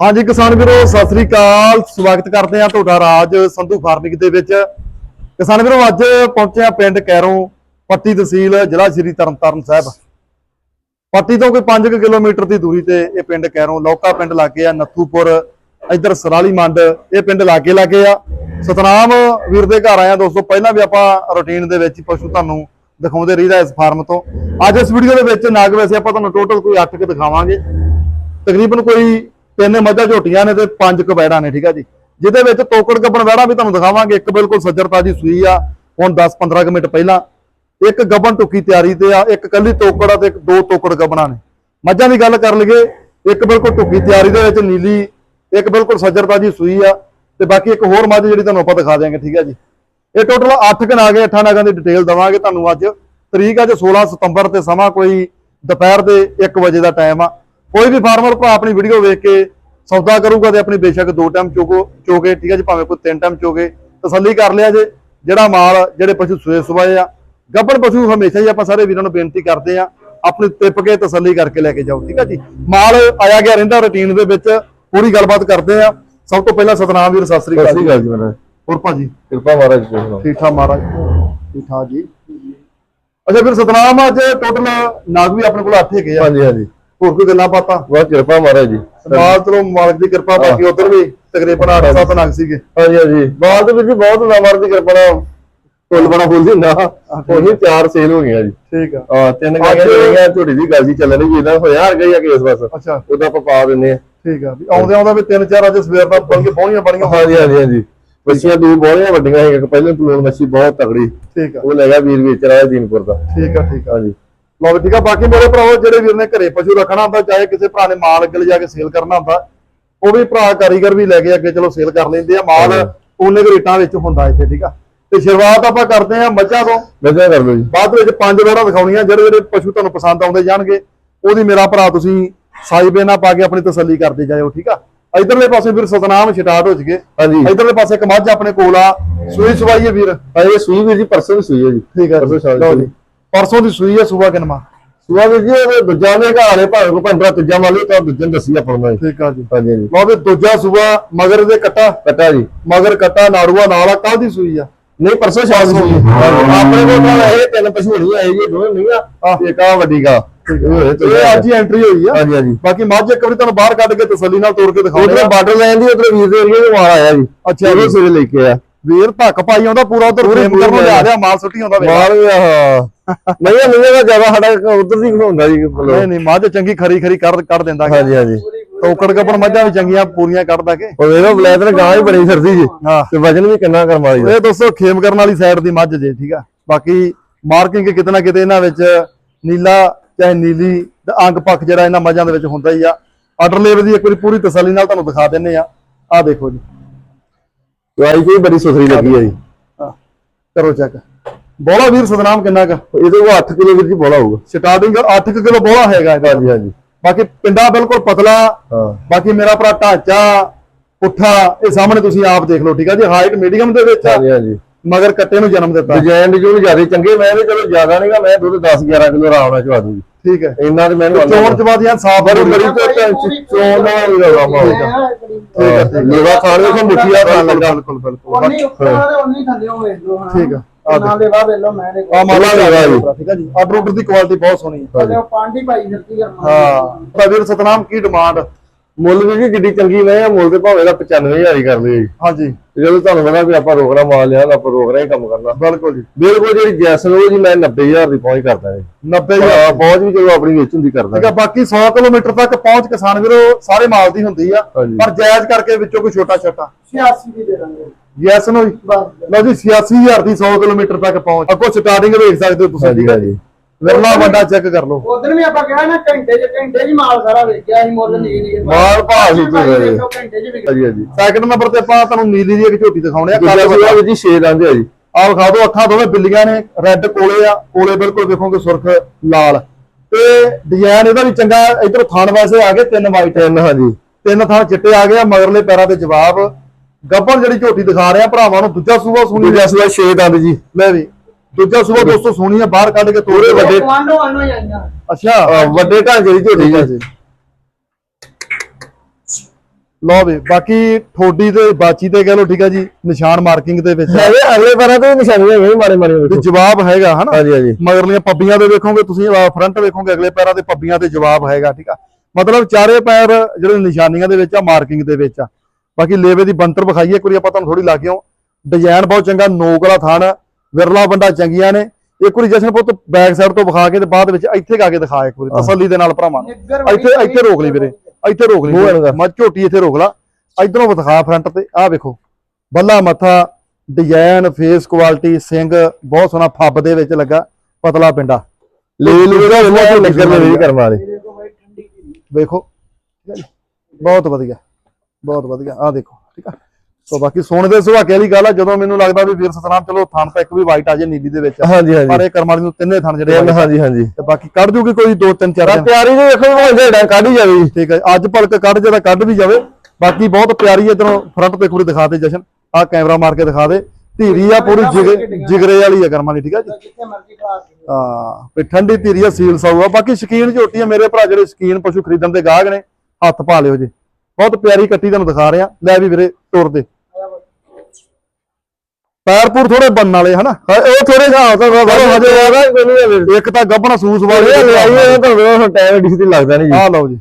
ਹਾਂਜੀ ਕਿਸਾਨ ਵੀਰੋ, ਸਤਿ ਸ੍ਰੀ ਅਕਾਲ। ਸਵਾਗਤ ਕਰਦੇ ਆ ਤੁਹਾਡਾ ਰਾਜ ਸੰਧੂ ਫਾਰਮਿੰਗ ਦੇ ਵਿੱਚ। ਕਿਸਾਨ ਵੀਰੋ, ਅੱਜ ਪਹੁੰਚੇ ਆ ਪਿੰਡ ਕੈਰੋਂ, ਪੱਟੀ ਤਹਿਸੀਲ, ਜ਼ਿਲ੍ਹਾ ਸ਼੍ਰੀ ਤਰਨਤਾਰਨ ਸਾਹਿਬ। ਪੱਟੀ ਤੋਂ ਕੋਈ 5 ਕਿਲੋਮੀਟਰ ਦੀ ਦੂਰੀ ਤੇ ਇਹ ਪਿੰਡ ਕੈਰੋਂ, ਲੌਕਾ ਪਿੰਡ ਲਾਗੇ ਆ, ਨੱਥੂਪੁਰ, ਇੱਧਰ ਸਰਾਲੀ ਮੰਡ, ਇਹ ਪਿੰਡ ਲਾਗੇ ਲਾਗੇ ਆ। ਸਤਨਾਮ ਵੀਰ ਦੇ ਘਰ ਆਇਆ ਦੋਸਤੋ, ਪਹਿਲਾਂ ਵੀ ਆਪਾਂ ਰੁਟੀਨ ਦੇ ਵਿੱਚ ਪਸ਼ੂ ਤੁਹਾਨੂੰ ਦਿਖਾਉਂਦੇ ਰਹੀਦਾ ਇਸ ਫਾਰਮ ਤੋਂ। ਅੱਜ ਇਸ ਵੀਡੀਓ ਦੇ ਵਿੱਚ ਨਾਗ ਵੈਸੇ ਆਪਾਂ ਤੁਹਾਨੂੰ ਟੋਟਲ ਕੋਈ 8 ਕੁ ਦਿਖਾਵਾਂਗੇ। ਤਕਰੀਬਨ ਕੋਈ ਤਿੰਨ ਮੱਝਾਂ ਝੋਟੀਆਂ ਨੇ ਤੇ ਪੰਜ ਕਬੈੜਾਂ ਨੇ, ਠੀਕ ਆ ਜੀ। ਜਿਹਦੇ ਵਿੱਚ ਤੋਕੜ ਗੱਬਣ ਵਹਿੜਾ ਵੀ ਤੁਹਾਨੂੰ ਦਿਖਾਵਾਂਗੇ। ਇੱਕ ਬਿਲਕੁਲ ਸੱਜਰਤਾ ਦੀ ਸੂਈ ਆ, ਹੁਣ 10-15 ਕੁ ਮਿੰਟ ਪਹਿਲਾਂ। ਇੱਕ ਗੱਬਣ ਟੁੱਕੀ ਤਿਆਰੀ ਤੇ ਆ, ਇੱਕ ਕੱਲੀ ਤੋਕੜ ਆ ਤੇ ਇੱਕ ਦੋ ਤੋਕੜ ਗੱਬਣਾ ਨੇ। ਮੱਝਾਂ ਦੀ ਗੱਲ ਕਰ ਲਈਏ, ਇੱਕ ਬਿਲਕੁਲ ਟੁੱਕੀ ਤਿਆਰੀ ਦੇ ਵਿੱਚ ਨੀਲੀ, ਇੱਕ ਬਿਲਕੁਲ ਸੱਜਰਤਾ ਦੀ ਸੂਈ ਆ ਤੇ ਬਾਕੀ ਇੱਕ ਹੋਰ ਮੱਝ ਜਿਹੜੀ ਤੁਹਾਨੂੰ ਆਪਾਂ ਦਿਖਾ ਦਿਆਂਗੇ, ਠੀਕ ਆ ਜੀ। ਇਹ ਟੋਟਲ 8 ਕਨਾਗੇ 8 ਨਾਗਾਂ ਦੀ ਡਿਟੇਲ ਦਵਾਂਗੇ ਤੁਹਾਨੂੰ ਅੱਜ। ਤਰੀਕ ਅੱਜ 16 ਸਤੰਬਰ ਤੇ ਸਮਾਂ ਕੋਈ ਦੁਪਹਿਰ ਦੇ 1 ਵਜੇ ਦਾ ਟਾਈਮ ਆ। ਕੋਈ ਵੀ ਫਾਰਮਰ ਭਰਾ ਆਪਣੀ ਵੀਡੀਓ ਵੇਖ ਕੇ ਸੌਦਾ ਕਰੂਗਾ ਤੇ ਆਪਣੀ ਬੇਸ਼ੱਕ ਦੋ ਟਾਈਮ ਚੋਗੋ ਚੋਗੇ ਠੀਕ ਹੈ ਜੀ? ਭਾਵੇਂ ਕੋਈ ਤਿੰਨ ਟਾਈਮ ਚੋਗੇ ਤਸੱਲੀ ਕਰ ਲਿਆ ਜੇ। ਜਿਹੜਾ ਮਾਲ ਜਿਹੜੇ ਪਸ਼ੂ ਸੂਏ ਸੁਬਾਏ ਆ ਗੱਬੜ ਪਸ਼ੂ ਹਮੇਸ਼ਾ ਹੀ ਆਪਾਂ ਸਾਰੇ ਵੀਰਾਂ ਨੂੰ ਬੇਨਤੀ ਕਰਦੇ ਆ ਆਪਣੀ ਟਿਪ ਕੇ ਤਸੱਲੀ ਕਰਕੇ ਲੈ ਕੇ ਜਾਓ ਠੀਕ ਹੈ ਜੀ? ਮਾਲ ਆਇਆ ਗਿਆ ਰਹਿੰਦਾ ਰੁਟੀਨ ਦੇ ਵਿੱਚ ਪੂਰੀ ਗੱਲਬਾਤ ਕਰਦੇ ਆ ਸਭ ਤੋਂ ਪਹਿਲਾਂ ਸਤਨਾਮ ਵੀਰ ਸਤਿ ਸ੍ਰੀ ਅਕਾਲ ਜੀ। ਹੋਰ ਭਾਜੀ? ਕਿਰਪਾ ਮਹਾਰਾਜ ਠੀਕ ਠਾਕ ਮਹਾਰਾਜ। ਠੀਕ ਠਾਕ ਜੀ। ਅੱਛਾ ਫਿਰ ਸਤਨਾਮ ਅੱਜ ਟੋਟਲ ਨਾਗ ਵੀ ਆਪਣੇ ਕੋਲ 8 ਹੈਗੇ ਆ। ਹਾਂਜੀ ਹਾਂਜੀ। ਹੋਰ ਕੋਈ ਗੱਲਾਂ ਬਾਤਾਂ? ਬਹੁਤ ਕਿਰਪਾ ਮਹਾਰਾਜ ਜੀ। ਮਾਲ ਚਲੋ ਮਾਲਕ ਦੀ ਕਿਰਪਾ ਬਾਕੀ ਉਧਰ ਵੀ ਤਕਰੀਬਨ 8-7 ਨਗ ਸੀਗੇ। ਹਾਂਜੀ ਹਾਂਜੀ। ਬਾਲ ਦੇ ਵਿੱਚ ਬਹੁਤ ਨਾਮਰ ਦੀ ਕਿਰਪਾ ਨਾਲ। ਫੁੱਲ ਬਣਾ ਫੁੱਲ ਦਿੰਦਾ ਉਹੀ ਚਾਰ ਸੇਲ ਹੋ ਗਈਆਂ ਜੀ। ਠੀਕ ਆ। ਆ ਤਿੰਨ ਗਾਈਆਂ ਝੋਟੀ ਦੀ ਗੱਲ ਜੀ ਚੱਲਣ ਦੀ ਇਹਦਾ ਹੋਇਆ ਹਰ ਗਈ ਆ ਕੇਸ ਬਸ ਅੱਛਾ। ਉਹਦਾ ਆਪਾਂ ਪਾ ਦਿੰਨੇ ਆ ਠੀਕ ਆ। ਵੀ ਆਉਂਦੇ ਆਉਂਦਾ ਵੀ ਤਿੰਨ ਚਾਰ ਅੱਜ ਸਵੇਰ ਦਾ ਬਣ ਕੇ ਪਹੁੰਚੀਆਂ ਬੜੀਆਂ ਹਾਂਜੀ ਹਾਂਜੀ ਹਾਂਜੀ। ਬੱਚੀਆਂ ਦੋ ਬੋਲੀਆਂ ਵੱਡੀਆਂ ਇੱਕ ਪਹਿਲਾਂ ਪਲੂਣ ਮੱਛੀ ਬਹੁਤ ਤਗੜੀ ਠੀਕ ਆ। ਉਹ ਲੈ ਗਿਆ ਵੀਰ ਵੇਚ ਰਿਹਾ ਦੀਨਪੁਰ ਦਾ। ਠੀਕ ਆ ਠੀਕ ਆ। ਹਾਂਜੀ। ਲਓ ਵੀ ਠੀਕ ਆ ਬਾਕੀ ਮੇਰੇ ਭਰਾਓ ਜਿਹੜੇ ਵੀਰ ਨੇ ਘਰੇ ਪਸ਼ੂ ਰੱਖਣਾ ਹੁੰਦਾ ਚਾਹੇ ਕਿਸੇ ਭਰਾ ਨੇ ਮਾਲ ਅੱਗੇ ਲਿਜਾ ਕੇ ਸੇਲ ਕਰਨਾ ਹੁੰਦਾ ਉਹ ਵੀ ਭਰਾ ਕਾਰੀਗਰ ਵੀ ਲੈ ਕੇ ਅੱਗੇ ਚਲੋ ਸੇਲ ਕਰ ਲੈਂਦੇ ਆ ਮਾਲ ਉਹਨੇ ਕੁ ਰੇਟਾਂ ਵਿੱਚ ਹੁੰਦਾ ਇੱਥੇ ਠੀਕ ਆ। ਤੇ ਸ਼ੁਰੂਆਤ ਆਪਾਂ ਕਰਦੇ ਆ ਮੱਝਾਂ ਤੋਂ। ਵਧੀਆ ਕਰ ਲਓ ਜੀ। ਬਾਅਦ ਵਿੱਚ ਪੰਜ ਵੇੜਾ ਦਿਖਾਉਣੀਆਂ ਜਿਹੜੇ ਜਿਹੜੇ ਪਸ਼ੂ ਤੁਹਾਨੂੰ ਪਸੰਦ ਆਉਂਦੇ ਜਾਣਗੇ ਉਹਦੀ ਮੇਰਾ ਭਰਾ ਤੁਸੀਂ ਸਾਈ ਬੇਨਾ ਪਾ ਕੇ ਆਪਣੀ ਤਸੱਲੀ ਕਰਦੇ ਜਾਇਓ ਠੀਕ ਆ। ਇਧਰਲੇ ਪਾਸੇ ਵੀਰ ਸਤਨਾਮ ਸਟਾਰਟ ਹੋ ਜਗੇ ਹਾਂਜੀ। ਇਧਰਲੇ ਪਾਸੇ ਇੱਕ ਮੱਝ ਆਪਣੇ ਕੋਲ ਆ। ਸੂਈ ਸਵਾਈ ਹੈ ਵੀਰ। ਇਹ ਸੂਈ ਵੀਰ ਜੀ ਪਰਸੋਂ ਦੀ ਸੂਈ ਹੈ ਜੀ। ਠੀਕ ਆ। ਪਰਸੋਂ ਦੀ ਜੀ। ਪਰਸੋਂ ਦੀ ਸੂਈ ਹੈ ਸੂਆ ਕਿਨਮਾ ਸੁਆ ਵੀਰ ਜੀ ਉਹ ਦੂਜਾ ਨੇ ਘਰ ਵਾਲੇ ਭਾਵੇਂ ਕੋ ਪੰਦਰਾ ਤੀਜਾ ਲਓ ਤਾਂ ਦੂਜੇ ਨੂੰ ਦੱਸੀ ਆਪਾਂ ਨੂੰ ਠੀਕ ਆ ਜੀ। ਹਾਂਜੀ ਹਾਂਜੀ। ਲਓ ਵੀ ਦੂਜਾ ਸੂਆ ਮਗਰ ਦੇ ਕੱਟਾ। ਕਟਾ ਜੀ। ਮਗਰ ਕੱਟਾ ਨਾੜੂਆ ਨਾਲ ਆ ਕੱਲ ਦੀ ਸੂਈ ਆ। ਨਹੀਂ ਪਰਸੋਂ ਸ਼ਾਮ ਸੂਈ ਆਪਣੇ ਕੋਲ ਤਾਂ ਇਹ ਤਿੰਨ ਪਸ਼ੂ ਹੋਣੀ ਆਏ ਜੀ ਦੋਵੇਂ ਨਹੀਂ ਆ ਇੱਕ ਆ ਵੱਡੀ ਗਾ। ਇਹ ਅੱਜ ਹੀ ਐਂਟਰੀ ਹੋਈ ਆ। ਹਾਂਜੀ ਹਾਂਜੀ। ਬਾਕੀ ਮੱਝ ਇੱਕ ਵਾਰੀ ਤੁਹਾਨੂੰ ਬਾਹਰ ਕੱਢ ਕੇ ਤਸੱਲੀ ਨਾਲ ਤੋੜ ਕੇ ਉਧਰ ਆ ਬਾਰਡਰ ਲਾਈਨ ਦੀ ਉਧਰ ਵੀਰ ਦੇ ਨੂੰ ਮਾਰ ਆਇਆ ਜੀ। ਅੱਛਾ ਜੀ। ਸਿਰੇ ਲੈ ਕੇ ਆ ਵੀਰ ਧੱਕ ਪਾਈ ਆਉਂਦਾ ਪੂਰਾ ਉਧਰ ਫਰੇਮ ਕਰਨ ਲਿਆ ਲਿਆ। ਰਿਹਾ ਮਾਲ ਸੁੱਟੀ ਆਉਂਦਾ ਮਾਰ ਗਿਆ ਨਹੀਂ ਨਹੀਂ ਦਾ ਜ਼ਿਆਦਾ ਸਾਡਾ ਉਧਰ ਦੀ ਹੁੰਦਾ ਜੀ ਨਹੀਂ ਨਹੀਂ ਮੱਝ ਚੰਗੀ ਖਰੀ ਖਰੀ ਕੱਢ ਕੱਢ ਦਿੰਦਾ ਹਾਂਜੀ ਹਾਂਜੀ। ਟੋਕੜ ਕੱਪਣ ਮੱਝਾਂ ਵੀ ਚੰਗੀਆਂ ਪੂਰੀਆਂ ਕੱਢਦਾ ਕੇ। ਉਹ ਵੇਖੋ ਬਲੈਦਰ ਗਾਂ ਹੀ ਬੜੀ ਫਿਰਦੀ ਜੀ। ਤੇ ਵਜਨ ਵੀ ਕਿੰਨਾ ਕਰਮ ਵਾਲੀ ਦਾ ਇਹ ਦੋਸਤੋ ਖੇਮ ਕਰਨ ਵਾਲੀ ਸਾਈਡ ਦੀ ਮੱਝ ਜੇ ਠੀਕ ਆ। ਬਾਕੀ ਮਾਰਕਿੰਗ ਕਿਤੇ ਨਾ ਕਿਤੇ ਇਹਨਾਂ ਵਿੱਚ ਨੀਲਾ ਚਾਹੇ ਨੀਲੀ ਤੇ ਅੰਗ ਪੱਖ ਜਿਹੜਾ ਇਹਨਾਂ ਮੱਝਾਂ ਦੇ ਵਿੱਚ ਹੁੰਦਾ ਹੀ ਆ। ਆਰਡਰ ਲੇਵਲ ਦੀ ਇੱਕ ਵਾਰੀ ਪੂਰੀ ਤਸੱਲੀ ਨਾਲ ਤੁਹਾਨੂੰ ਦਿਖਾ ਦਿੰਨੇ ਆ। ਆ ਦੇਖੋ ਜੀ। ਦਵਾਈ ਕੋਈ ਬੜੀ ਸੁਥਰੀ ਲੱਗੀ ਆ ਜੀ। ਕਰੋ ਚੈੱਕ ਬੋਲਾ ਵੀਰ ਸਤਨਾਮ ਕਿੰਨਾ ਕ? ਇਹਦੇ ਕੋਲ 8 ਕਿਲੋ ਵੀਰ ਜੀ ਬੋਲਾ ਹੋਊਗਾ। ਸਟਾਰਟਿੰਗ 8 ਕਿਲੋ ਬੋਲਾ ਹੈਗਾ ਇਹਦਾ। ਹਾਂਜੀ ਹਾਂਜੀ। ਬਾਕੀ ਪਿੰਡਾ ਬਿਲਕੁਲ ਪਤਲਾ। ਹਾਂ। ਬਾਕੀ ਮੇਰਾ ਭਰਾ ਢਾਂਚਾ ਪੁੱਠਾ ਇਹ ਸਾਹਮਣੇ ਤੁਸੀਂ ਆਪ ਦੇਖ ਲਓ ਠੀਕ ਆ ਜੀ? ਹਾਈਟ ਮੀਡੀਅਮ ਦੇ ਵਿੱਚ ਆ। ਹਾਂਜੀ ਹਾਂਜੀ। ਮਗਰ ਕੱਟੇ ਨੂੰ ਜਨਮ ਦਿੱਤਾ। ਡਿਜ਼ਾਈਨ ਡਿਜ਼ਾਈਨ ਜ਼ਿਆਦਾ ਚੰਗੇ ਮੈਂ ਵੀ ਚਲੋ ਜ਼ਿਆਦਾ ਨਹੀਂਗਾ ਮੈਂ ਦੁੱਧ 10 11 ਕਿਲੋ ਆਰਾਮ ਨਾਲ ਚਵਾ ਦੂੰਗੀ। ਠੀਕ ਹੈ। ਇੰਨਾ ਤੇ ਮੈਨੂੰ ਚੋਣ ਚਵਾਦੀਆਂ ਸਾਫ਼ ਬੜੀ ਬੜੀ ਤੇ ਚੋਣ ਦਾ ਵੀ ਰਵਾ ਠੀਕ ਹੈ, ਠੀਕ ਹੈ। ਲੇਵਾ ਖਾਣ ਵਿੱਚ ਮੁੱਠੀਆ ਖਾਣ ਲੱਗਾ ਬਿਲਕੁਲ ਬਿਲਕੁਲ ਉਨੀ ਉੱਪਰ ਵਾਲੇ ਉਨੀ ਥੱਲੇ ਉਹ ਵੇਖ ਲਓ ਹਾਂ। ਠੀਕ ਆ, ਆ ਨਾ ਦੇ ਵਾ ਵੇਖ ਲਓ ਮੈਂ ਦੇ ਆ ਮਾਲਾ ਲਗਾ ਲਗਾ ਠੀਕ ਹੈ ਜੀ। ਆਰਡਰ ਆਰਡਰ ਦੀ ਕੁਆਲਿਟੀ ਬਹੁਤ ਸੋਹਣੀ ਹੈ। ਪਾਂਡੀ ਪਾਈ ਫਿਰਦੀ ਕਰਨਾ ਹਾਂ। ਵੀਰ ਸਤਨਾਮ ਕੀ ਡਿਮਾਂਡ ਮੁੱਲ ਵੀ ਜੀ ਜਿੱਡੀ ਚੰਗੀ ਮੈਂ ਆ ਮੁੱਲ ਤੇ ਭਾਵੇਂ ਦਾ 95000 ਹੀ ਕਰ ਜੀ ਹਾਂਜੀ। ਜਦੋਂ ਤੁਹਾਨੂੰ ਪਤਾ ਵੀ ਆਪਾਂ ਰੋਕਣਾ ਮਾਲ ਲਿਆ ਆਪਾਂ ਰੋਕ ਰਹੇ ਕੰਮ ਕਰਨਾ। ਬਿਲਕੁਲ ਜੀ। ਬਿਲਕੁਲ ਜਿਹੜੀ ਜੈਸਨ ਉਹ ਜੀ ਮੈਂ 90000 ਦੀ ਪਹੁੰਚ ਕਰਦਾ ਜੀ। 90000 ਹਾਂ ਪਹੁੰਚ ਵੀ ਚਲੋ ਆਪਣੀ ਵਿੱਚ ਹੁੰਦੀ ਕਰਦਾ। ਠੀਕ ਆ ਬਾਕੀ 100 ਕਿਲੋਮੀਟਰ ਤੱਕ ਪਹੁੰਚ ਕਿਸਾਨ ਵੀਰੋ ਸਾਰੇ ਮਾਲ ਦੀ ਹੁੰਦੀ ਆ। ਪਰ ਜਾਇਜ਼ ਕਰਕੇ ਵਿੱਚੋਂ ਕੋਈ ਛੋਟਾ ਛੋਟਾ। 86 ਦੀ ਦੇ ਦਾਂਗੇ। ਯੈਸ ਨੋ ਬਸ। ਲਓ ਜੀ 86000 ਦੀ 100 ਕਿਲੋਮੀਟਰ ਤੱਕ ਪਹੁੰਚ। ਅੱਗੋਂ ਸਟਾਰਟਿੰਗ ਵੇਖ ਸਕਦੇ ਹੋ ਤੁਸੀਂ। ਠੀਕ ਹੈ ਹਾਂਜੀ। ਵਿਰਲਾ ਵੱਡਾ ਚੈੱਕ ਕਰ ਲਓ। ਉਦੋਂ ਵੀ ਆਪਾਂ ਕਿਹਾ ਨਾ ਘੰਟੇ ਚ ਘੰਟੇ ਚ ਮਾਲ ਸਾਰਾ ਵੇਚਿਆ ਸੀ ਮੁੱਲ ਨਹੀਂ ਨਹੀਂ ਮਾਲ ਭਾਅ ਸੀ ਤੂੰ ਘੰਟੇ ਜੀ। ਚ ਵਿਕ ਹਾਂਜੀ ਹਾਂਜੀ। ਸੈਕਿੰਡ ਨੰਬਰ ਤੇ ਆਪਾਂ ਤੁਹਾਨੂੰ ਨੀਲੀ ਦੀ ਇੱਕ ਝੋਟੀ ਦਿਖਾਉਣੇ ਆ ਕੱਲ ਵੀ ਜੀ 6 ਦੰਦ ਆ ਜੀ। ਆਹ ਵਿਖਾ ਦਿਓ ਅੱਖਾਂ ਦੋਵੇਂ ਬਿੱਲੀਆਂ ਨੇ ਰੈੱਡ ਕੋਲੇ ਆ ਕੋਲੇ ਬਿਲਕੁਲ ਵੇਖੋਗੇ ਸੁਰਖ ਲਾਲ। ਤੇ ਡਿਜ਼ਾਈਨ ਇਹਦਾ ਵੀ ਚੰਗਾ ਇਧਰ ਥਣ ਵੈਸੇ ਆ ਗਏ ਤਿੰਨ ਵਾਈਟ ਤਿੰਨ ਹਾਂਜੀ। ਤਿੰਨ ਥਣ ਚਿੱਟੇ ਆ ਗਏ ਆ ਮਗਰਲੇ ਪੈਰਾਂ ਦੇ ਜਵਾਬ। ਗੱਬਰ ਜਿਹੜੀ ਝੋਟੀ ਦਿਖਾ ਰਿਹਾ ਭਰਾਵਾਂ ਨੂੰ ਦੂਜਾ ਸੂਆ ਸੁਣੀ ਦੂਜਾ ਸੁਆ 6 ਦੰਦ ਜੀ। ਲੈ ਵੀ। ਦੂਜਾ ਸੂਆ ਦੋਸਤੋ ਸੋਹਣੀ ਆ ਬਾਹਰ ਕੱਢ ਕੇ ਤੋਰੇ ਵੱਡੇ ਵਾਂਡੋ ਵਾਂਡੋ ਆਈਆਂ। ਅੱਛਾ। ਅਹ ਵੱਡੇ ਢਾਂਚੇ ਦੀ ਝੋਟੀ ਜੀ। ਲਓ ਵੀ ਬਾਕੀ ਠੋਡੀ ਤੇ ਬਾਚੀ ਤੇ ਕਹਿ ਲਓ ਠੀਕ ਆ ਜੀ ਨਿਸ਼ਾਨ ਮਾਰਕਿੰਗ ਦੇ ਵਿੱਚ ਆ। ਅਗਲੇ ਪੈਰਾਂ ਤੇ ਵੀ ਨਿਸ਼ਾਨੀਆਂ ਮਾੜੇ ਮਾੜੇ ਤੇ ਵੇਖੋ ਜਵਾਬ ਹੈਗਾ ਹਨਾ? ਹਾਂਜੀ ਹਾਂਜੀ। ਮਗਰਲੀਆਂ ਪੱਬੀਆਂ ਦੇ ਵੇਖੋਗੇ ਤੁਸੀਂ ਫਰੰਟ ਵੇਖੋਗੇ ਅਗਲੇ ਪੈਰਾਂ ਤੇ ਪੱਬੀਆਂ ਤੇ ਜਵਾਬ ਹੈਗਾ ਠੀਕ ਆ? ਮਤਲਬ ਚਾਰੇ ਪੈਰ ਜਿਹੜੇ ਨਿਸ਼ਾਨੀਆਂ ਦੇ ਵਿੱਚ ਆ ਮਾਰਕਿੰਗ ਦੇ ਵਿੱਚ ਆ। ਬਾਕੀ ਲੇਵੇ ਦੀ ਬੰਤਰ ਵਿਖਾਈਏ ਵਾਰੀ ਆਪਾਂ ਤੁਹਾਨੂੰ ਥੋੜੀ ਲਾ ਕੇ ਆਉਂ। ਡਿਜ਼ਾਈਨ ਬਹੁਤ ਚੰਗਾ ਨੋਕ ਵਾਲਾ ਥਾਣ ਆ, ਵਿਰਲਾ ਬੰਦਾ ਚੰਗੀਆਂ ਨੇ। ਇੱਕ ਵਾਰੀ ਜਸ਼ਨ ਪੁੱਤ ਬੈਕ ਸਾਈਡ ਤੋਂ ਵਿਖਾ ਕੇ ਤੇ ਬਾਅਦ ਵਿੱਚ ਇੱਥੇ ਕਾ ਕੇ ਦਿਖਾ ਇੱਕ ਵਾਰੀ ਤਸੱਲੀ ਦੇ ਨਾਲ ਭਰਾਵਾਂ ਨੂੰ। ਇੱਥੇ ਇੱਥੇ ਰੋਕ ਲਈ ਵੀਰੇ ਇੱਥੇ ਰੋਕ ਲਈ ਮੂੰਹ ਵਾਂਗਾ। ਮੈਂ ਝੋਟੀ ਇੱਥੇ ਰੋਕ ਲਾ। ਇਧਰੋਂ ਵਿਖਾ ਫਰੰਟ ਤੇ। ਆਹ ਵੇਖੋ। ਬੱਲਾ ਮੱਥਾ ਡਿਜ਼ਾਈਨ ਫੇਸ ਕੁਆਲਿਟੀ ਸਿੰਘ ਬਹੁਤ ਸੋਹਣਾ ਫੱਬ ਦੇ ਵਿੱਚ ਲੱਗਾ ਪਤਲਾ ਪਿੰਡਾ। ਲੈ ਲੂ ਦਾ ਉਹਨਾਂ ਤੋਂ ਨਿਕਲ ਨਹੀਂ ਕਰਮ ਵਾਲੇ ਵੇਖੋ। ਬਹੁਤ ਵਧੀਆ। ਬਹੁਤ ਵਧੀਆ। ਆਹ ਦੇਖੋ ਠੀਕ ਆ। ਸੋ ਬਾਕੀ ਸੋਨੇ ਦੇ ਸੁਹਾਗੇ ਵਾਲੀ ਗੱਲ ਆ ਜਦੋਂ ਮੈਨੂੰ ਲੱਗਦਾ ਵੀ ਵੀਰ ਸਤਨਾਮ ਚਲੋ ਥਣ ਤਾਂ ਇੱਕ ਵੀ ਵਾਈਟ ਆ ਜੇ ਨੀਲੀ ਦੇ ਵਿੱਚ ਹਾਂਜੀ ਪਰ ਇਹ ਕਰਮਾਲੀ ਨੂੰ ਤਿੰਨੇ ਥਣ ਜਿਹੜੇ ਆ। ਹਾਂਜੀ ਹਾਂਜੀ। ਤੇ ਬਾਕੀ ਕੱਢ ਜੂਗੀ ਕੋਈ ਦੋ ਤਿੰਨ ਚਾਰ ਪਿਆਰੀ ਜੀ ਵੇਖੋ ਭਾਵੇਂ ਜਿਹੜਾ ਕੱਢ ਹੀ ਜਾਵੇ ਠੀਕ ਹੈ ਅੱਜ ਭਲਕ ਕੱਢ ਜਿਹੜਾ ਕੱਢ ਵੀ ਜਾਵੇ। ਬਾਕੀ ਬਹੁਤ ਪਿਆਰੀ ਇਧਰੋਂ ਫਰੰਟ ਤੇ ਪੂਰੀ ਦਿਖਾ ਦੇ ਜਸ਼ਨ। ਆਹ ਕੈਮਰਾ ਮਾਰ ਕੇ ਦਿਖਾ ਦੇ। ਧੀਰੀ ਆ ਪੂਰੀ ਜਿਗਰੇ ਜਿਗਰੇ ਵਾਲੀ ਆ ਕਰਮਾਂ ਦੀ ਠੀਕ ਆ ਜੀ। ਜਿੱਥੇ ਮਰਜ਼ੀ ਖਾ ਹਾਂ ਵੀ ਠੰਡੀ ਧੀਰੀ ਆ ਸੀਲ ਸਾਊ ਆ। ਬਾਕੀ ਸ਼ਕੀਨ ਝੋਟੀ ਆ ਮੇਰੇ ਭਰਾ ਜਿਹੜੇ ਸ਼ਕੀਨ ਪਸ਼ੂ ਖਰੀਦਣ ਦੇ ਗਾਹਕ ਨੇ ਹੱਥ ਪਾ ਲਿਓ ਜੀ। ਬਹੁਤ ਪਿਆਰੀ ਕੱਟੀ ਤੁਹਾਨੂੰ ਦਿਖਾ ਰਿਹਾ। ਲੈ ਵੀ ਵੀਰੇ ਤੁਰ ਦੇ ਪੈਰਪੂਰ ਥੋੜੇ ਬੰਨ ਵਾਲੇ ਹਨਾ? ਉਹ ਥੋੜੇ ਜਿਹਾ ਹੋ ਸਕਦਾ ਚਲੋ ਹਜੇ ਹੈਗਾ ਕੋਈ ਨਹੀਂ। ਇੱਕ ਤਾਂ ਗੱਬਣ ਸੂਸ ਵਾਲੇ ਆਈਏ ਤਾਂ ਹੁਣ ਟਾਈਮ ਡਿਸ ਦੀ ਲੱਗਦਾ ਨਹੀਂ ਜੀ। ਆ ਲਓ ਜੀ।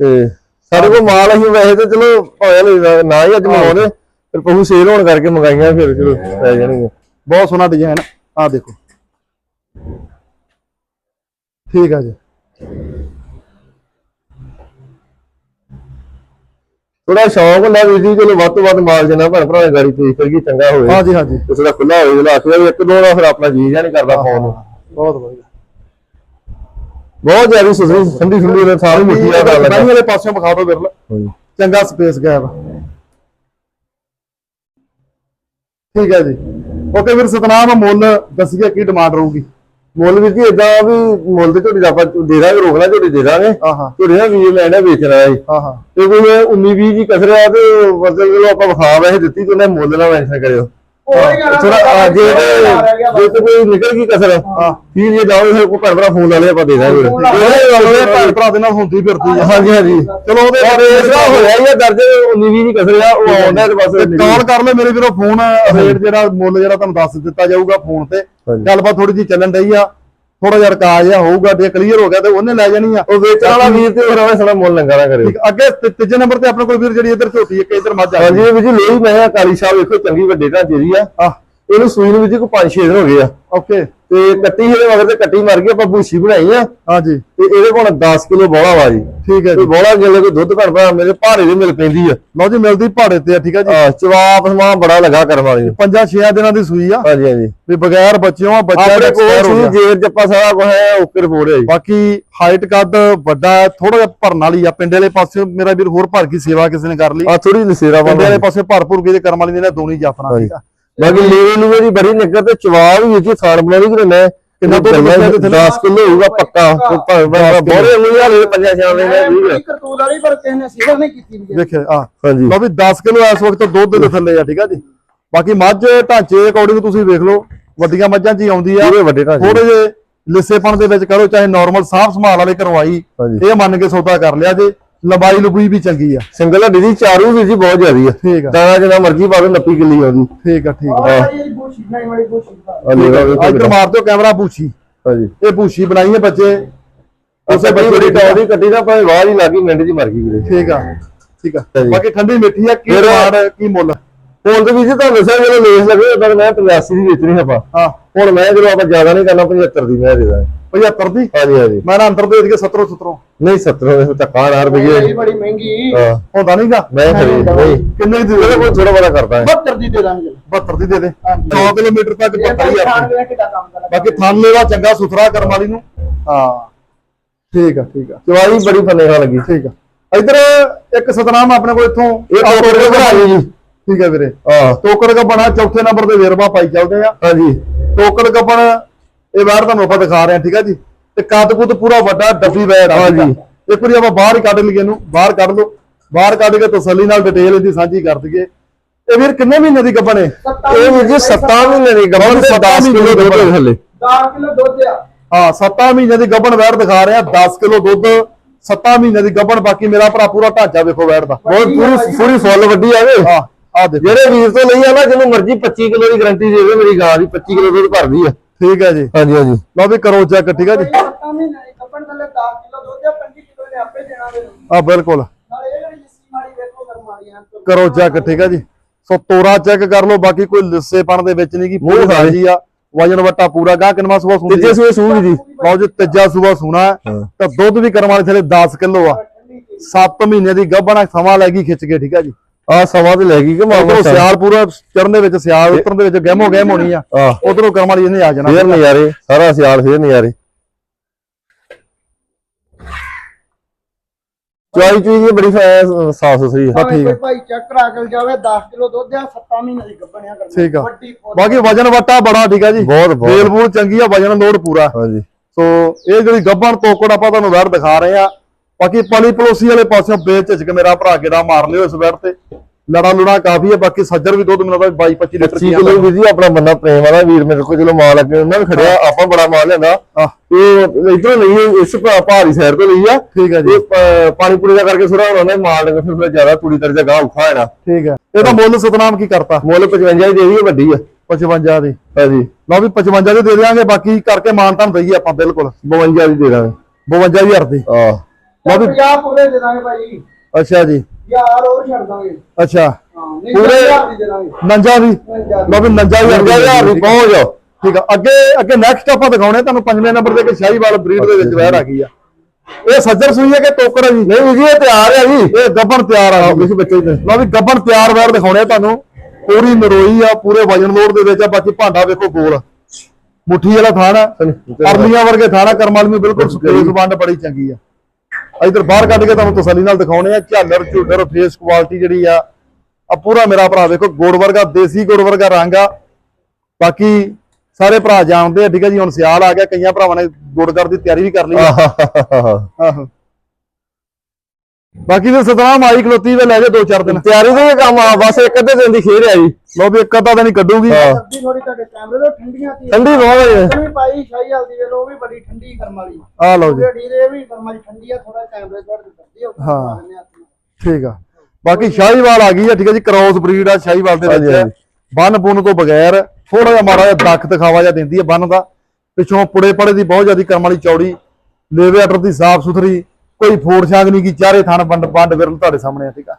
ਤੇ ਸਾਡੇ ਕੋਲ ਮਾਲ ਅਸੀਂ ਵੈਸੇ ਤਾਂ ਚਲੋ ਭਾਵੇਂ ਨਹੀਂ- ਨਾ ਹੀ ਅੱਜ ਮੰਗਾਉਂਦੇ। ਫਿਰ ਪਹੂ ਸੇਲ ਹੋਣ ਕਰਕੇ ਮੰਗਾਈਆਂ ਫਿਰ ਚਲੋ ਪੈ ਜਾਣਗੇ ਬਹੁਤ ਸੋਹਣਾ ਡਿਜ਼ਾਈਨ ਆ ਦੇਖੋ। ਠੀਕ ਆ ਜੀ। ਥੋੜਾ ਸ਼ੌਂਕ ਹੁੰਦਾ ਵੀ ਜੀ ਚਲੋ ਵੱਧ ਤੋਂ ਵੱਧ ਮਾਲ ਜਨਾ ਭੈਣ ਭਰਾ ਦੀ ਗਾੜੀ ਤੇ ਕਰੀਏ ਚੰਗਾ ਹੋਵੇ। ਹਾਂਜੀ ਹਾਂਜੀ। ਤੇ ਥੋੜਾ ਖੁੱਲਾ ਹੋਵੇ ਜਿਹੜਾ ਆਖਿਆ ਵੀ ਇੱਕ ਦੋ ਦਾ ਫਿਰ ਆਪਣਾ ਜੀ ਜਾਂ ਨਹੀਂ ਕਰਦਾ ਫੋਨ ਨੂੰ। ਬਹੁਤ ਵਧੀਆ। ਬਹੁਤ ਜ਼ਿਆਦਾ ਸੁਸਰੀ ਠੰਡੀ ਠੰਡੀ ਨੇ ਸਾਰੀ ਮਿੱਠੀ ਆ ਗੱਲ ਬੈਂਕ ਵਾਲੇ ਪਾਸਿਓਂ ਵਿਖਾ ਦਿਓ ਬਿਰਲ ਚੰਗਾ ਸਪੇਸ ਗੈਪ ਠੀਕ ਹੈ ਜੀ। ਓਕੇ ਵੀਰ ਸਤਨਾਮ ਮੁੱਲ ਦੱਸੀਏ ਕੀ ਡਿਮਾਂਡ ਰਹੂਗੀ। ਮੁੱਲ ਵੀ ਜੀ ਇਦਾਂ ਵੀ ਮੁੱਲ ਤੇ ਝੋਟੀ ਦਾ ਆਪਾਂ ਦੇ ਦਾਂਗੇ ਰੋਕਣਾ ਝੋਟੀ ਦੇ ਦਾਂਗੇ। ਝੋਟੀ ਦਾ ਵੀਰ ਲੈਣਾ ਵੇਚਣਾ ਹੈ ਤੇ ਕੋਈ 19 20 ਜੀ ਕਸਰਿਆ ਤੇ ਮਤਲਬ ਆਪਾਂ ਵਿਖਾ ਵੈਸੇ ਦਿੱਤੀ ਤੇ ਉਹਨੇ ਮੁੱਲ ਨਾ ਮੈਂਸ਼ਨ ਕਰਿਓ। ਥੋੜਾ ਜੇ ਜੇ ਤੇ ਕੋਈ ਨਿਕਲ ਗਈ ਕਸਰ ਹਾਂ। ਫਿਰ ਜੇ ਜਾਓ ਫਿਰ ਕੋਈ ਭੈਣ ਭਰਾ ਫੋਨ ਲਾ ਲਿਆ ਆਪਾਂ ਦੇ ਦਾਂਗੇ। ਭੈਣ ਭਰਾ ਨਾਲ ਹੁੰਦੀ ਫਿਰਦੀ ਆ। ਹਾਂਜੀ ਹਾਂਜੀ। ਚਲੋ ਉਹਦੇ ਪਰ ਇਸ ਦਾ ਹੋਇਆ ਹੀ ਆ ਦਰਜ 19 20 ਜੀ ਕਸਰਿਆ ਉਹ ਆਉਂਦਾ ਤੇ ਬਸ ਤੇ ਕਾਲ ਕਰ ਲੈ ਮੇਰੇ ਵੀਰੋ ਫੋਨ ਰੇਟ ਜਿਹੜਾ ਮੁੱਲ ਜਿਹੜਾ ਤੁਹਾਨੂੰ ਦੱਸ ਦਿੱਤਾ ਜਾਊਗਾ ਫੋਨ ਤੇ। ਗੱਲਬਾਤ ਥੋੜੀ ਜੀ ਚੱਲਣ ਰਹੀ ਆ। ਥੋੜਾ ਜਿਹਾ ਰਕਾਜ ਆ ਹੋਊਗਾ ਜੇ ਕਲੀਅਰ ਹੋ ਗਿਆ ਤੇ ਉਹਨੇ ਲੈ ਜਾਣੀ ਆ। ਉਹ ਵੇਚਣ ਵਾਲਾ ਵੀਰ ਤੇ ਫਿਰ ਆਵੇ ਸਾਡਾ ਮੁੱਲ ਲੰਗਾ ਨਾ ਕਰੇ। ਅੱਗੇ ਤੀਜੇ ਨੰਬਰ ਤੇ ਆਪਣੇ ਕੋਲ ਵੀਰ ਜਿਹੜੀ ਇੱਧਰ ਝੋਟੀ ਇੱਕ ਇੱਧਰ ਮੱਝ ਆ ਹਾਂਜੀ ਵੀ ਜੀ ਲੋਈ ਮੈਂ ਕਾਲੀ ਸਾਹਿਬ ਵੇਖੋ ਚੰਗੀ ਵੱਡੇ ਢਾਂਚੇ ਦੀ ਆ। ਆ ਇਹਨੂੰ ਸੂਈ ਨੂੰ ਵੀ ਜੀ ਕੋਈ 5-6 ਦਿਨ ਹੋ ਗਏ ਆ। ਓਕੇ ਤੇ ਕੱਟੀ ਇਹਦੇ ਮਗਰ ਤੇ ਕੱਟੀ ਮਰ ਗਈ ਆਪਾਂ ਭੂਸੀ ਬਣਾਈ ਆ। ਹਾਂਜੀ। ਤੇ ਇਹਦੇ ਕੋਲ 10 ਕਿਲੋ ਬੋਲਾ ਵਾ ਜੀ। ਠੀਕ ਹੈ ਜੀ। ਬੋਲਾ ਗਿੱਲੇ ਕੋਈ ਦੁੱਧ ਘੜ ਪਾ ਮੇਰੇ ਭਾਰੇ ਦੇ ਮਿਲ ਪੈਂਦੀ ਆ। ਲਓ ਜੀ ਮਿਲਦੀ ਪਹਾੜੇ ਤੇ ਆ ਠੀਕ ਹੈ ਜੀ। ਆ ਚਵਾਪ ਸਮਾਂ ਬੜਾ ਲਗਾ ਕਰਨ ਵਾਲੀ। ਪੰਜਾਂ ਛੇਆਂ ਦਿਨਾਂ ਦੀ ਸੂਈ ਆ। ਹਾਂਜੀ ਹਾਂਜੀ। ਵੀ ਬਗੈਰ ਬੱਚਿਆਂ ਬੱਚਾ ਆਪਣੇ ਕੋਲ ਸੂਈ। ਜੇਰ ਜੱਪਾ ਸਾਰਾ ਕੁਝ ਹੈ ਰਿਪੋਰਟ ਹੈ ਜੀ। ਬਾਕੀ ਹਾਈਟ ਕੱਦ ਵੱਡਾ ਥੋੜਾ ਜਿਹਾ ਭਰਨ ਵਾਲੀ ਆ। ਪਿੰਡੇ ਵਾਲੇ ਪਾਸੇ ਮੇਰਾ ਵੀਰ ਹੋਰ ਭਰ ਕੇ ਸੇਵਾ ਕਿਸੇ ਨੇ ਕਰ ਲਈ। ਆ ਥੋੜੀ ਲਸੇਰਾ ਪਿੰਡੇ ਵਾਲੇ ਪਾਸੇ ਭਰਪੂਰ ਕੇ ਕਰਮ ਵਾਲੀ ਨੇ ਦੋਨੀ ਜਾਫਣਾ ਠੀਕ ਆ। ਬਾਕੀ ਲੀਵੇ ਲੂਵੇ ਦੀ ਬੜੀ ਨਿੱਕਰ ਤੇ ਚਵਾਪ ਵੀ ਵਿੱਚ ਥਾਣ ਬਣਾ ਲਈ ਕਿੰਨਾ ਕਿੰਨਾ ਥੱਲੇ? 10 ਕਿਲੋ ਹੋਊਗਾ ਪੱਕਾ। ਤੇ ਭਾਵੇਂ ਬੜਾ ਬੋਰੇ ਉਂਗਲੀ ਵਾਲੇ ਪੰਜਾਂ ਛਾਂ ਦੇ ਨੇ ਠੀਕ ਹੈ ਕਰਤੂਤ ਵਾਲੀ ਪਰ ਕਿਸੇ ਨੇ ਸਿਰ ਨਹੀਂ ਕੀਤੀ ਵੀ। ਦੇਖਿਆ ਆ ਹਾਂਜੀ। ਵੀ 10 ਕਿਲੋ ਇਸ ਵਕਤ ਦੁੱਧ ਦੇ ਥੱਲੇ ਆ ਠੀਕ ਆ ਜੀ। ਬਾਕੀ ਮੱਝ ਢਾਂਚੇ ਅਕੋਰਡਿੰਗ ਤੁਸੀਂ ਵੇਖ ਲਓ ਵੱਡੀਆਂ ਮੱਝਾਂ 'ਚ ਹੀ ਆਉਂਦੀ ਆ। ਪੂਰੇ ਵੱਡੇ ਢਾਂਚੇ। ਥੋੜੇ ਜੇ ਲਿੱਸੇਪਣ ਦੇ ਵਿੱਚ ਕਰੋ ਚਾਹੇ ਨਾਰਮਲ ਸਾਫ਼ ਸੰਭਾਲ ਵਾਲੇ ਕਰਵਾਈ। ਇਹ ਮੰਨ ਕੇ ਸੌਦਾ ਕਰ ਲਿਆ ਜੇ। ਲੰਬਾਈ ਲੁਬਈ ਵੀ ਚੰਗੀ ਆ। ਸਿੰਗਲ ਹੱਡੀ ਦੀ ਚਾਰੂ ਵੀ ਜੀ ਬਹੁਤ ਜ਼ਿਆਦੀ ਆ। ਠੀਕ ਆ। ਦਾਣਾ ਜਿੰਨਾ ਮਰਜ਼ੀ ਪਾ ਦੋ 90 ਕਿੱਲੀ ਆਉਂਦੀ ਠੀਕ ਆ ਠੀਕ ਆ। ਆਹ ਇਹ ਵਾਲੀ ਦਾ ਆ। ਆ ਇੱਧਰ ਮਾਰ ਦਿਓ ਕੈਮਰਾ ਬੂਛੀ ਹਾਂਜੀ। ਇਹ ਬੂਛੀ ਬਣਾਈ ਹੈ ਬੱਚੇ। ਉਸੇ ਬੱਚੇ ਬੜੀ ਟੌਰ ਦੀ ਕੱਟੀ ਦਾ ਭਾਵੇਂ ਬਾਹਰ ਹੀ ਲੱਗੀ ਮਿੰਟ 'ਚ ਹੀ ਮਰ ਗਈ ਵੀਰੇ। ਠੀਕ ਆ ਠੀਕ ਆ। ਹਾਂਜੀ। ਬਾਕੀ ਠੰਡੀ ਮਿੱਠੀ ਆ ਕੀ ਫਿਰ- ਡਿਮਾਂਡ ਕੀ ਮੁੱਲ? ਹੁਣ ਤੇ ਵੀ ਜੀ ਤੁਹਾਨੂੰ ਦੱਸਿਆ ਜਦੋਂ ਲੇਸ ਲੱਗੇ ਉਦੋਂ ਮੈਂ 85 ਦੀ ਵੇਚਣੀ ਆਪਾਂ। ਹਾਂ। ਹੁਣ ਮੈਂ ਜਦੋਂ ਆਪਾਂ ਜ਼ਿਆਦਾ ਨਹੀਂ ਕਰਨਾ 75 ਦੀ ਮੈਂ ਦੇ ਦਾਂ 75 ਦੀ? ਹਾਂਜੀ ਹਾਂਜੀ। ਮੈਂ ਨਾ ਅੰਦਰ ਦੇ ਕੇ 70 70 ਨਹੀਂ 70 ਦੇ ਧੱਕਾ ਨਾ ਰੁਪਏ ਇਹ ਬੜੀ ਮਹਿੰਗੀ। ਹਾਂ। ਹੁੰਦਾ ਨਹੀਂਗਾ ਮੈਂ ਖਰੀਦ ਨਹੀਂ। ਕਿੰਨੇ ਦੀ ਦੇ ਕੋਲ ਥੋੜਾ ਬੜਾ ਕਰਦਾ ਹੈ। 72 ਦੀ ਦੇ ਦਾਂਗੇ। 72 ਦੀ ਦੇ ਦੇ। ਹਾਂਜੀ। 100 ਕਿਲੋਮੀਟਰ ਤੱਕ ਇਹ ਪੱਕਾ ਹੀ ਤਾਂ ਆ ਖਾਣ ਵੇਲੇ ਕਿੱਡਾ ਕੰਮ ਦਾ ਬਾਕੀ ਥਣ ਲੈਵਾ ਚੰਗਾ ਸੁਥਰਾ ਕਰਮ ਵਾਲੀ ਨੂੰ। ਹਾਂ। ਠੀਕ ਆ ਠੀਕ ਆ। ਚਵਾਈ ਬੜੀ ਫੰਨੇ ਖਾ ਲੱਗੀ। ਠੀਕ ਆ। ਇਧਰ ਇੱਕ ਸਤਨਾਮ ਆਪਣੇ ਕੋਲ ਇੱਥੋਂ ਇਹ ਟੋਕਰ ਦੇ ਬਣਾ ਲਈ ਜੀ। ਠੀਕ ਆ ਵੀਰੇ। ਹਾਂ। ਟੋਕਰ ਕੱਪਣਾ ਚੌਥੇ ਨੰਬਰ ਤੇ ਵੇਰਵਾ ਪਾਈ ਚੱਲਦੇ ਆ। ਹਾਂਜੀ। ਟੋਕਰ ਕੱਪਣ ਇਹ ਬਾਹਰ ਤੁਹਾਨੂੰ ਆਪਾਂ ਦਿਖਾ ਰਹੇ ਹਾਂ ਠੀਕ ਆ ਜੀ? ਤੇ ਕੱਦ ਕੁੱਦ ਪੂਰਾ ਵੱਡਾ ਡੱਬੀ ਵੈੜ ਆ ਹਾਂਜੀ। ਇੱਕ ਵਾਰੀ ਆਪਾਂ ਬਾਹਰ ਹੀ ਕੱਢ ਲਈਏ ਇਹਨੂੰ ਬਾਹਰ ਕੱਢ ਲਓ। ਬਾਹਰ ਕੱਢ ਕੇ ਤਸੱਲੀ ਨਾਲ ਡਿਟੇਲ ਇਹਦੀ ਸਾਂਝੀ ਕਰ ਦਈਏ। ਇਹ ਵੀਰ ਕਿੰਨੇ ਮਹੀਨੇ ਦੀ ਗੱਭਣ ਹੈ? ਇਹ ਵੀ ਜੀ 7 ਮਹੀਨੇ ਦੀ ਗੱਭਣ ਤੇ 10 ਕਿਲੋ ਦੁੱਧ ਥੱਲੇ। 10 ਕਿਲੋ ਦੁੱਧ ਆ। ਹਾਂ 7 ਮਹੀਨੇ ਦੀ ਗੱਭਣ ਵੈੜ ਦਿਖਾ ਰਹੇ ਆ 10 ਕਿਲੋ ਦੁੱਧ 7 ਮਹੀਨੇ ਦੀ ਗੱਭਣ ਬਾਕੀ ਮੇਰਾ ਭਰਾ ਪੂਰਾ ਢਾਂਚਾ ਵੇਖੋ ਵੈੜ ਦਾ। ਬਹੁਤ ਪੂਰੀ ਪੂਰੀ ਫੁੱਲ ਵੱਡੀ ਆਵੇ ਆ ਆ ਦੇਖੋ। ਜਿਹੜੇ ਵੀਰ ਤੋਂ ਲਈ ਆ ਨਾ ਜਿਹਨੂੰ ਮਰਜ਼ੀ 25 ਕਿਲੋ ਦੀ ਗਾਰੰਟੀ ਦੇ ਦੇ ਮੇਰੀ ਗਾਂ ਦੀ 25 ਕਿਲੋ ਦੁੱਧ ਭਰਦੀ ਆ। ਠੀਕ ਹੈ ਜੀ। ਹਾਂਜੀ ਹਾਂਜੀ। ਲਓ ਵੀ ਕਰੋ ਚੈੱਕ ਠੀਕ ਹੈ ਜੀ। ਸੱਤਾਂ ਮਹੀਨੇ ਦੀ ਕੱਪਣ ਥੱਲੇ 10 ਕਿਲੋ ਦੁੱਧ ਆ 25 ਕਿਲੋ ਨੇ ਆਪੇ ਦੇਣਾ ਮੈਨੂੰ ਆ ਬਿਲਕੁਲ। ਨਾਲੇ ਇਹ ਜਿਹੜੀ ਲੱਸੀ ਮਾਰੀ ਵੇਖੋ ਕਰਮ ਵਾਲੀਆਂ ਕਰੋ ਚੈੱਕ ਠੀਕ ਹੈ ਜੀ। ਸੋ ਤੋਰਾ ਚੈੱਕ ਕਰ ਲਓ ਬਾਕੀ ਕੋਈ ਲਿੱਸੇਪਣ ਦੇ ਵਿੱਚ ਨਹੀਂ ਕੀ ਪੂਰੀ ਜੀ ਆ। ਵਜਨ ਵਟਾ ਪੂਰਾ ਗਾਂ ਕਿੰਨਾ ਸੂਆ ਸੁਣਦੀ ਤੀਜੇ ਸੂਏ ਸੂਹ ਦੀ ਲਓ ਜੀ ਤੀਜਾ ਸੂਆ ਸੁਣਾ। ਤਾਂ ਦੁੱਧ ਵੀ ਕਰਮ ਵਾਲੇ ਥਲੇ 10 ਕਿਲੋ ਆ। ਠੰਡੀ ਚੀਜ਼ 7 ਮਹੀਨੇ ਦੀ ਗੱਭਣ ਸਮਾਂ ਲੈਗੀ ਖਿੱਚ ਕੇ ਠੀਕ ਹੈ ਜੀ। ਆ ਸਵਾ ਤੇ ਲੈ ਗਈ ਕਿ ਮਾਮਾ ਸਿਆਲ ਪੂਰਾ ਚੜਨ ਦੇ ਵਿੱਚ ਸਿਆਲ ਉਤਰਨ ਦੇ ਵਿੱਚ ਗਹਿਮੋ ਗਹਿਮ ਹੋਣੀ ਆ। ਆ। ਉਧਰੋਂ ਕਰਮ ਵਾਲੀ ਇਹਨੇ ਆ ਜਾਣਾ। ਫੇਰ ਨਜ਼ਾਰੇ ਸਾਰਾ ਸਿਆਲ ਫੇਰ ਨਜ਼ਾਰੇ। ਚੁਆਈ ਚੁਈ ਦੀ ਬੜੀ ਸਾਫ਼ ਸੁਥਰੀ ਆ। ਠੀਕ ਹੈ। ਭਾਈ ਚੈੱਕ ਕਰਾ ਕੇ ਜਾਵੇ 10 ਕਿਲੋ ਦੁੱਧ ਆ 7 ਮਹੀਨੇ ਦੀ ਗੱਭਣਿਆ ਕਰਨਾ। ਠੀਕ ਆ। ਬਾਕੀ ਵਜਨ ਵਟਾ ਬੜਾ ਠੀਕ ਹੈ ਜੀ। ਬਹੁਤ ਬੂਲ ਚੰਗੀ ਆ ਵਜਨ ਲੋਡ ਪੂਰਾ। ਹਾਂਜੀ। ਸੋ ਇਹ ਜਿਹੜੀ ਗੱਭਣ ਤੋਕੜ ਆਪਾਂ ਤੁਹਾਨੂੰ ਵੈਰ ਦਿਖਾ ਰਹੇ ਆ ਬਾਕੀ ਪਲੀ ਪਲੋਸੀ ਵਾਲੇ ਪਾਸਿਓਂ ਬੇਝਿਜਕ ਮੇਰਾ ਭਰਾ ਗੇੜਾ ਮਾਰ ਲਿਓ ਇਸ ਵੈਰ ਤੇ। ਲੜਾ ਲੁੜਾ ਕਾਫੀ ਹੈ ਬਾਕੀ ਸੱਜਰ ਵੀ ਦੁੱਧ ਮਿਲਦਾ 22 25 ਲੀਟਰ 25 ਕਿਲੋ ਵੀਰ ਜੀ ਆਪਣਾ ਬੰਦਾ ਪ੍ਰੇਮ ਵਾਲਾ ਵੀਰ ਮੇਰੇ ਕੋਲ ਚਲੋ ਮਾਲ ਅੱਗੇ ਉਹਨਾਂ ਨੇ ਖੜਿਆ ਆਪਾਂ ਬੜਾ ਮਾਲ ਲਿਆਂਦਾ। ਇਹ ਇਧਰੋਂ ਲਈ ਇਸ ਭਾਰੀ ਸਾਈਡ ਤੋਂ ਲਈ ਆ। ਠੀਕ ਹੈ ਜੀ। ਇਹ ਪਾਣੀ ਪੂਰੀ ਦਾ ਕਰਕੇ ਸੁਰਾ ਉਹਨਾਂ ਨੇ ਮਾਲ ਡੰਗ ਫਿਰ ਜ਼ਿਆਦਾ ਤੂੜੀ ਤਰ ਜਗ੍ਹਾ ਔਖਾ ਹੈ ਨਾ ਠੀਕ ਹੈ ਇਹਦਾ ਮੁੱਲ ਸਤਨਾਮ ਕੀ ਕਰਤਾ? ਮੁੱਲ 55 ਦੀ ਦੇ ਦੀ ਵੱਡੀ ਆ। 55 ਦੀ। ਹਾਂਜੀ। ਲਓ ਵੀ 55 ਦੀ ਦੇ ਦਿਆਂਗੇ ਬਾਕੀ ਕਰਕੇ ਮਾਨਤਾਨ ਦਈਏ ਆਪਾਂ ਬਿਲਕੁਲ। 52 ਦੀ ਦੇ ਦਾਂਗੇ। 52000 ਦੀ। ਆ ਚੱਲ 50 ਪੂਰੇ ਦੇ ਦਾਂਗੇ ਭਾਈ। ਅੱਛਾ ਜੀ। ਯਾਰ ਹੋਰ ਛੱਡ ਦਾਂਗੇ। ਅੱਛਾ। ਹਾਂ ਨਹੀਂ ਪੂਰੇ- 1000 ਦੀ ਦੇ ਦਾਂਗੇ। ਨੰਜਾ ਦੀ 50 ਲਓ ਵੀ ਨੰਜਾ ਹਜ਼ਾਰ ਦੀ 50000 ਦੀ ਪਹੁੰਚ ਜਾਓ। ਠੀਕ ਆ। ਅੱਗੇ ਅੱਗੇ ਨੈਕਸਟ ਆਪਾਂ ਦਿਖਾਉਣੇ ਤੁਹਾਨੂੰ ਪੰਜਵੇਂ ਨੰਬਰ ਤੇ ਕਿ ਸ਼ਾਹੀਵਾਲ ਬਰੀਡ ਦੇ ਵਿੱਚ ਵਹਿਰ ਆ ਗਈ ਆ। ਇਹ ਸੱਜਰ ਸੂਈ ਹੈ ਕਿ ਟੋਕਰ ਹੈ ਜੀ? ਨਹੀਂ ਜੀ ਇਹ ਤਿਆਰ ਹੈ ਜੀ। ਇਹ ਗੱਬਣ ਤਿਆਰ ਆ ਇਸ ਬੱਚੇ ਦੇ ਲਓ ਵੀ ਗੱਬਣ ਤਿਆਰ ਵੈਰ ਦਿਖਾਉਣੇ ਆ ਤੁਹਾਨੂੰ। ਪੂਰੀ ਨਰੋਈ ਆ ਪੂਰੇ ਵਜਨ ਲੋਡ ਦੇ ਵਿੱਚ ਆ। ਬਾਕੀ ਭਾਂਡਾ ਵੇਖੋ ਗੋਲ ਮੁੱਠੀ ਵਾਲਾ ਥਾਣ ਅਰਲੀਆਂ ਵਰਗੇ ਥਾਣਾ ਕਰਮ ਵਾਲੀ ਨੂੰ ਬਿਲਕੁਲ ਸਪੇਸ ਵੰਡ ਬੜੀ ਚੰਗੀ ਆ। ਇਧਰ ਬਾਹਰ ਕੱਢ ਕੇ ਤੁਹਾਨੂੰ ਤਸੱਲੀ ਨਾਲ ਦਿਖਾਉਣੇ ਆ ਝਾਲਰ ਝੂਲਰ ਫੇਸ ਕੁਆਲਿਟੀ ਜਿਹੜੀ ਆ ਆ ਪੂਰਾ ਮੇਰਾ ਭਰਾ ਵੇਖੋ ਗੁੜ ਵਰਗਾ ਦੇਸੀ ਗੁੜ ਵਰਗਾ ਰੰਗ ਆ। ਬਾਕੀ ਸਾਰੇ ਭਰਾ ਜਾਣਦੇ ਆ ਠੀਕ ਹੈ ਜੀ ਹੁਣ ਸਿਆਲ ਆ ਗਿਆ ਕਈਆਂ ਭਰਾਵਾਂ ਨੇ ਗੁੜ ਕਰ ਦੀ ਤਿਆਰੀ ਵੀ ਕਰ ਲਈ। ਆਹੋ। ਬਾਕੀ ਤੇ ਸਤਨਾਮ ਆਈ ਖਲੋਤੀ ਵੇ ਲੈ ਜਾ ਦੋ ਚਾਰ ਦਿਨ। ਤਿਆਰੀ ਦਾ ਹੀ ਕੰਮ ਆ ਬਸ ਇੱਕ ਅੱਧੇ ਦਿਨ ਦੀ ਖੇਡ ਆ ਜੀ। ਲੋ ਵੀ ਇੱਕ ਅੱਧਾ ਦਿਨ ਹੀ ਕੱਢੂਗੀ। ਹਾਂ। ਸਬਜ਼ੀ ਥੋੜੀ ਤੁਹਾਡੇ ਕੈਮਰੇ ਤੋਂ ਠੰਡੀਆਂ ਤੀ ਠੰਡੀ ਬਹੁਤ ਹੈ ਵੀ ਪਾਈ ਸ਼ਾਹੀ ਹਲਦੀ ਵੇਲੋ ਉਹ ਵੀ ਬੜੀ ਠੰਡੀ ਕਰਮ ਵਾਲੀ। ਆ ਲਓ ਜੀ। ਦੇ ਵੀ ਕਰਮ ਵਾਲੀ ਠੰਡੀ ਆ ਥੋੜਾ ਕੈਮਰੇ ਤੋਂ ਕਰਦੀ ਆ ਹਾਂ। ਠੀਕ ਆ। ਬਾਕੀ ਸ਼ਾਹੀਵਾਲ ਆ ਗਈ ਆ ਠੀਕ ਹੈ ਜੀ ਕ੍ਰੋਸ ਬਰੀਡ ਆ ਸ਼ਾਹੀਵਾਲ ਦੇ ਵਿੱਚ। ਬੰਨ ਬੁੰਨ ਤੋਂ ਬਗੈਰ ਥੋੜਾ ਜਿਹਾ ਮਾੜਾ ਜਿਹਾ ਦੱਖ ਦਿਖਾਵਾ ਜਿਹਾ ਦਿੰਦੀ ਹੈ ਬੰਨ ਦਾ। ਪਿੱਛੋਂ ਪੁੜੇ ਪੜੇ ਦੀ ਬਹੁਤ ਜ਼ਿਆਦੀ ਕਰਮ ਵਾਲੀ ਚੌੜੀ ਲੇਵੇ ਦੀ ਸਾਫ਼ ਸੁਥਰੀ ਕੋਈ ਫੋੜ ਛਾਂਗ ਨਹੀਂ ਕੀ ਚਾਰੇ ਥਣ ਬੰਡ ਬੰਡ ਵਿਰਲ ਤੁਹਾਡੇ ਸਾਹਮਣੇ ਆ ਠੀਕ ਆ?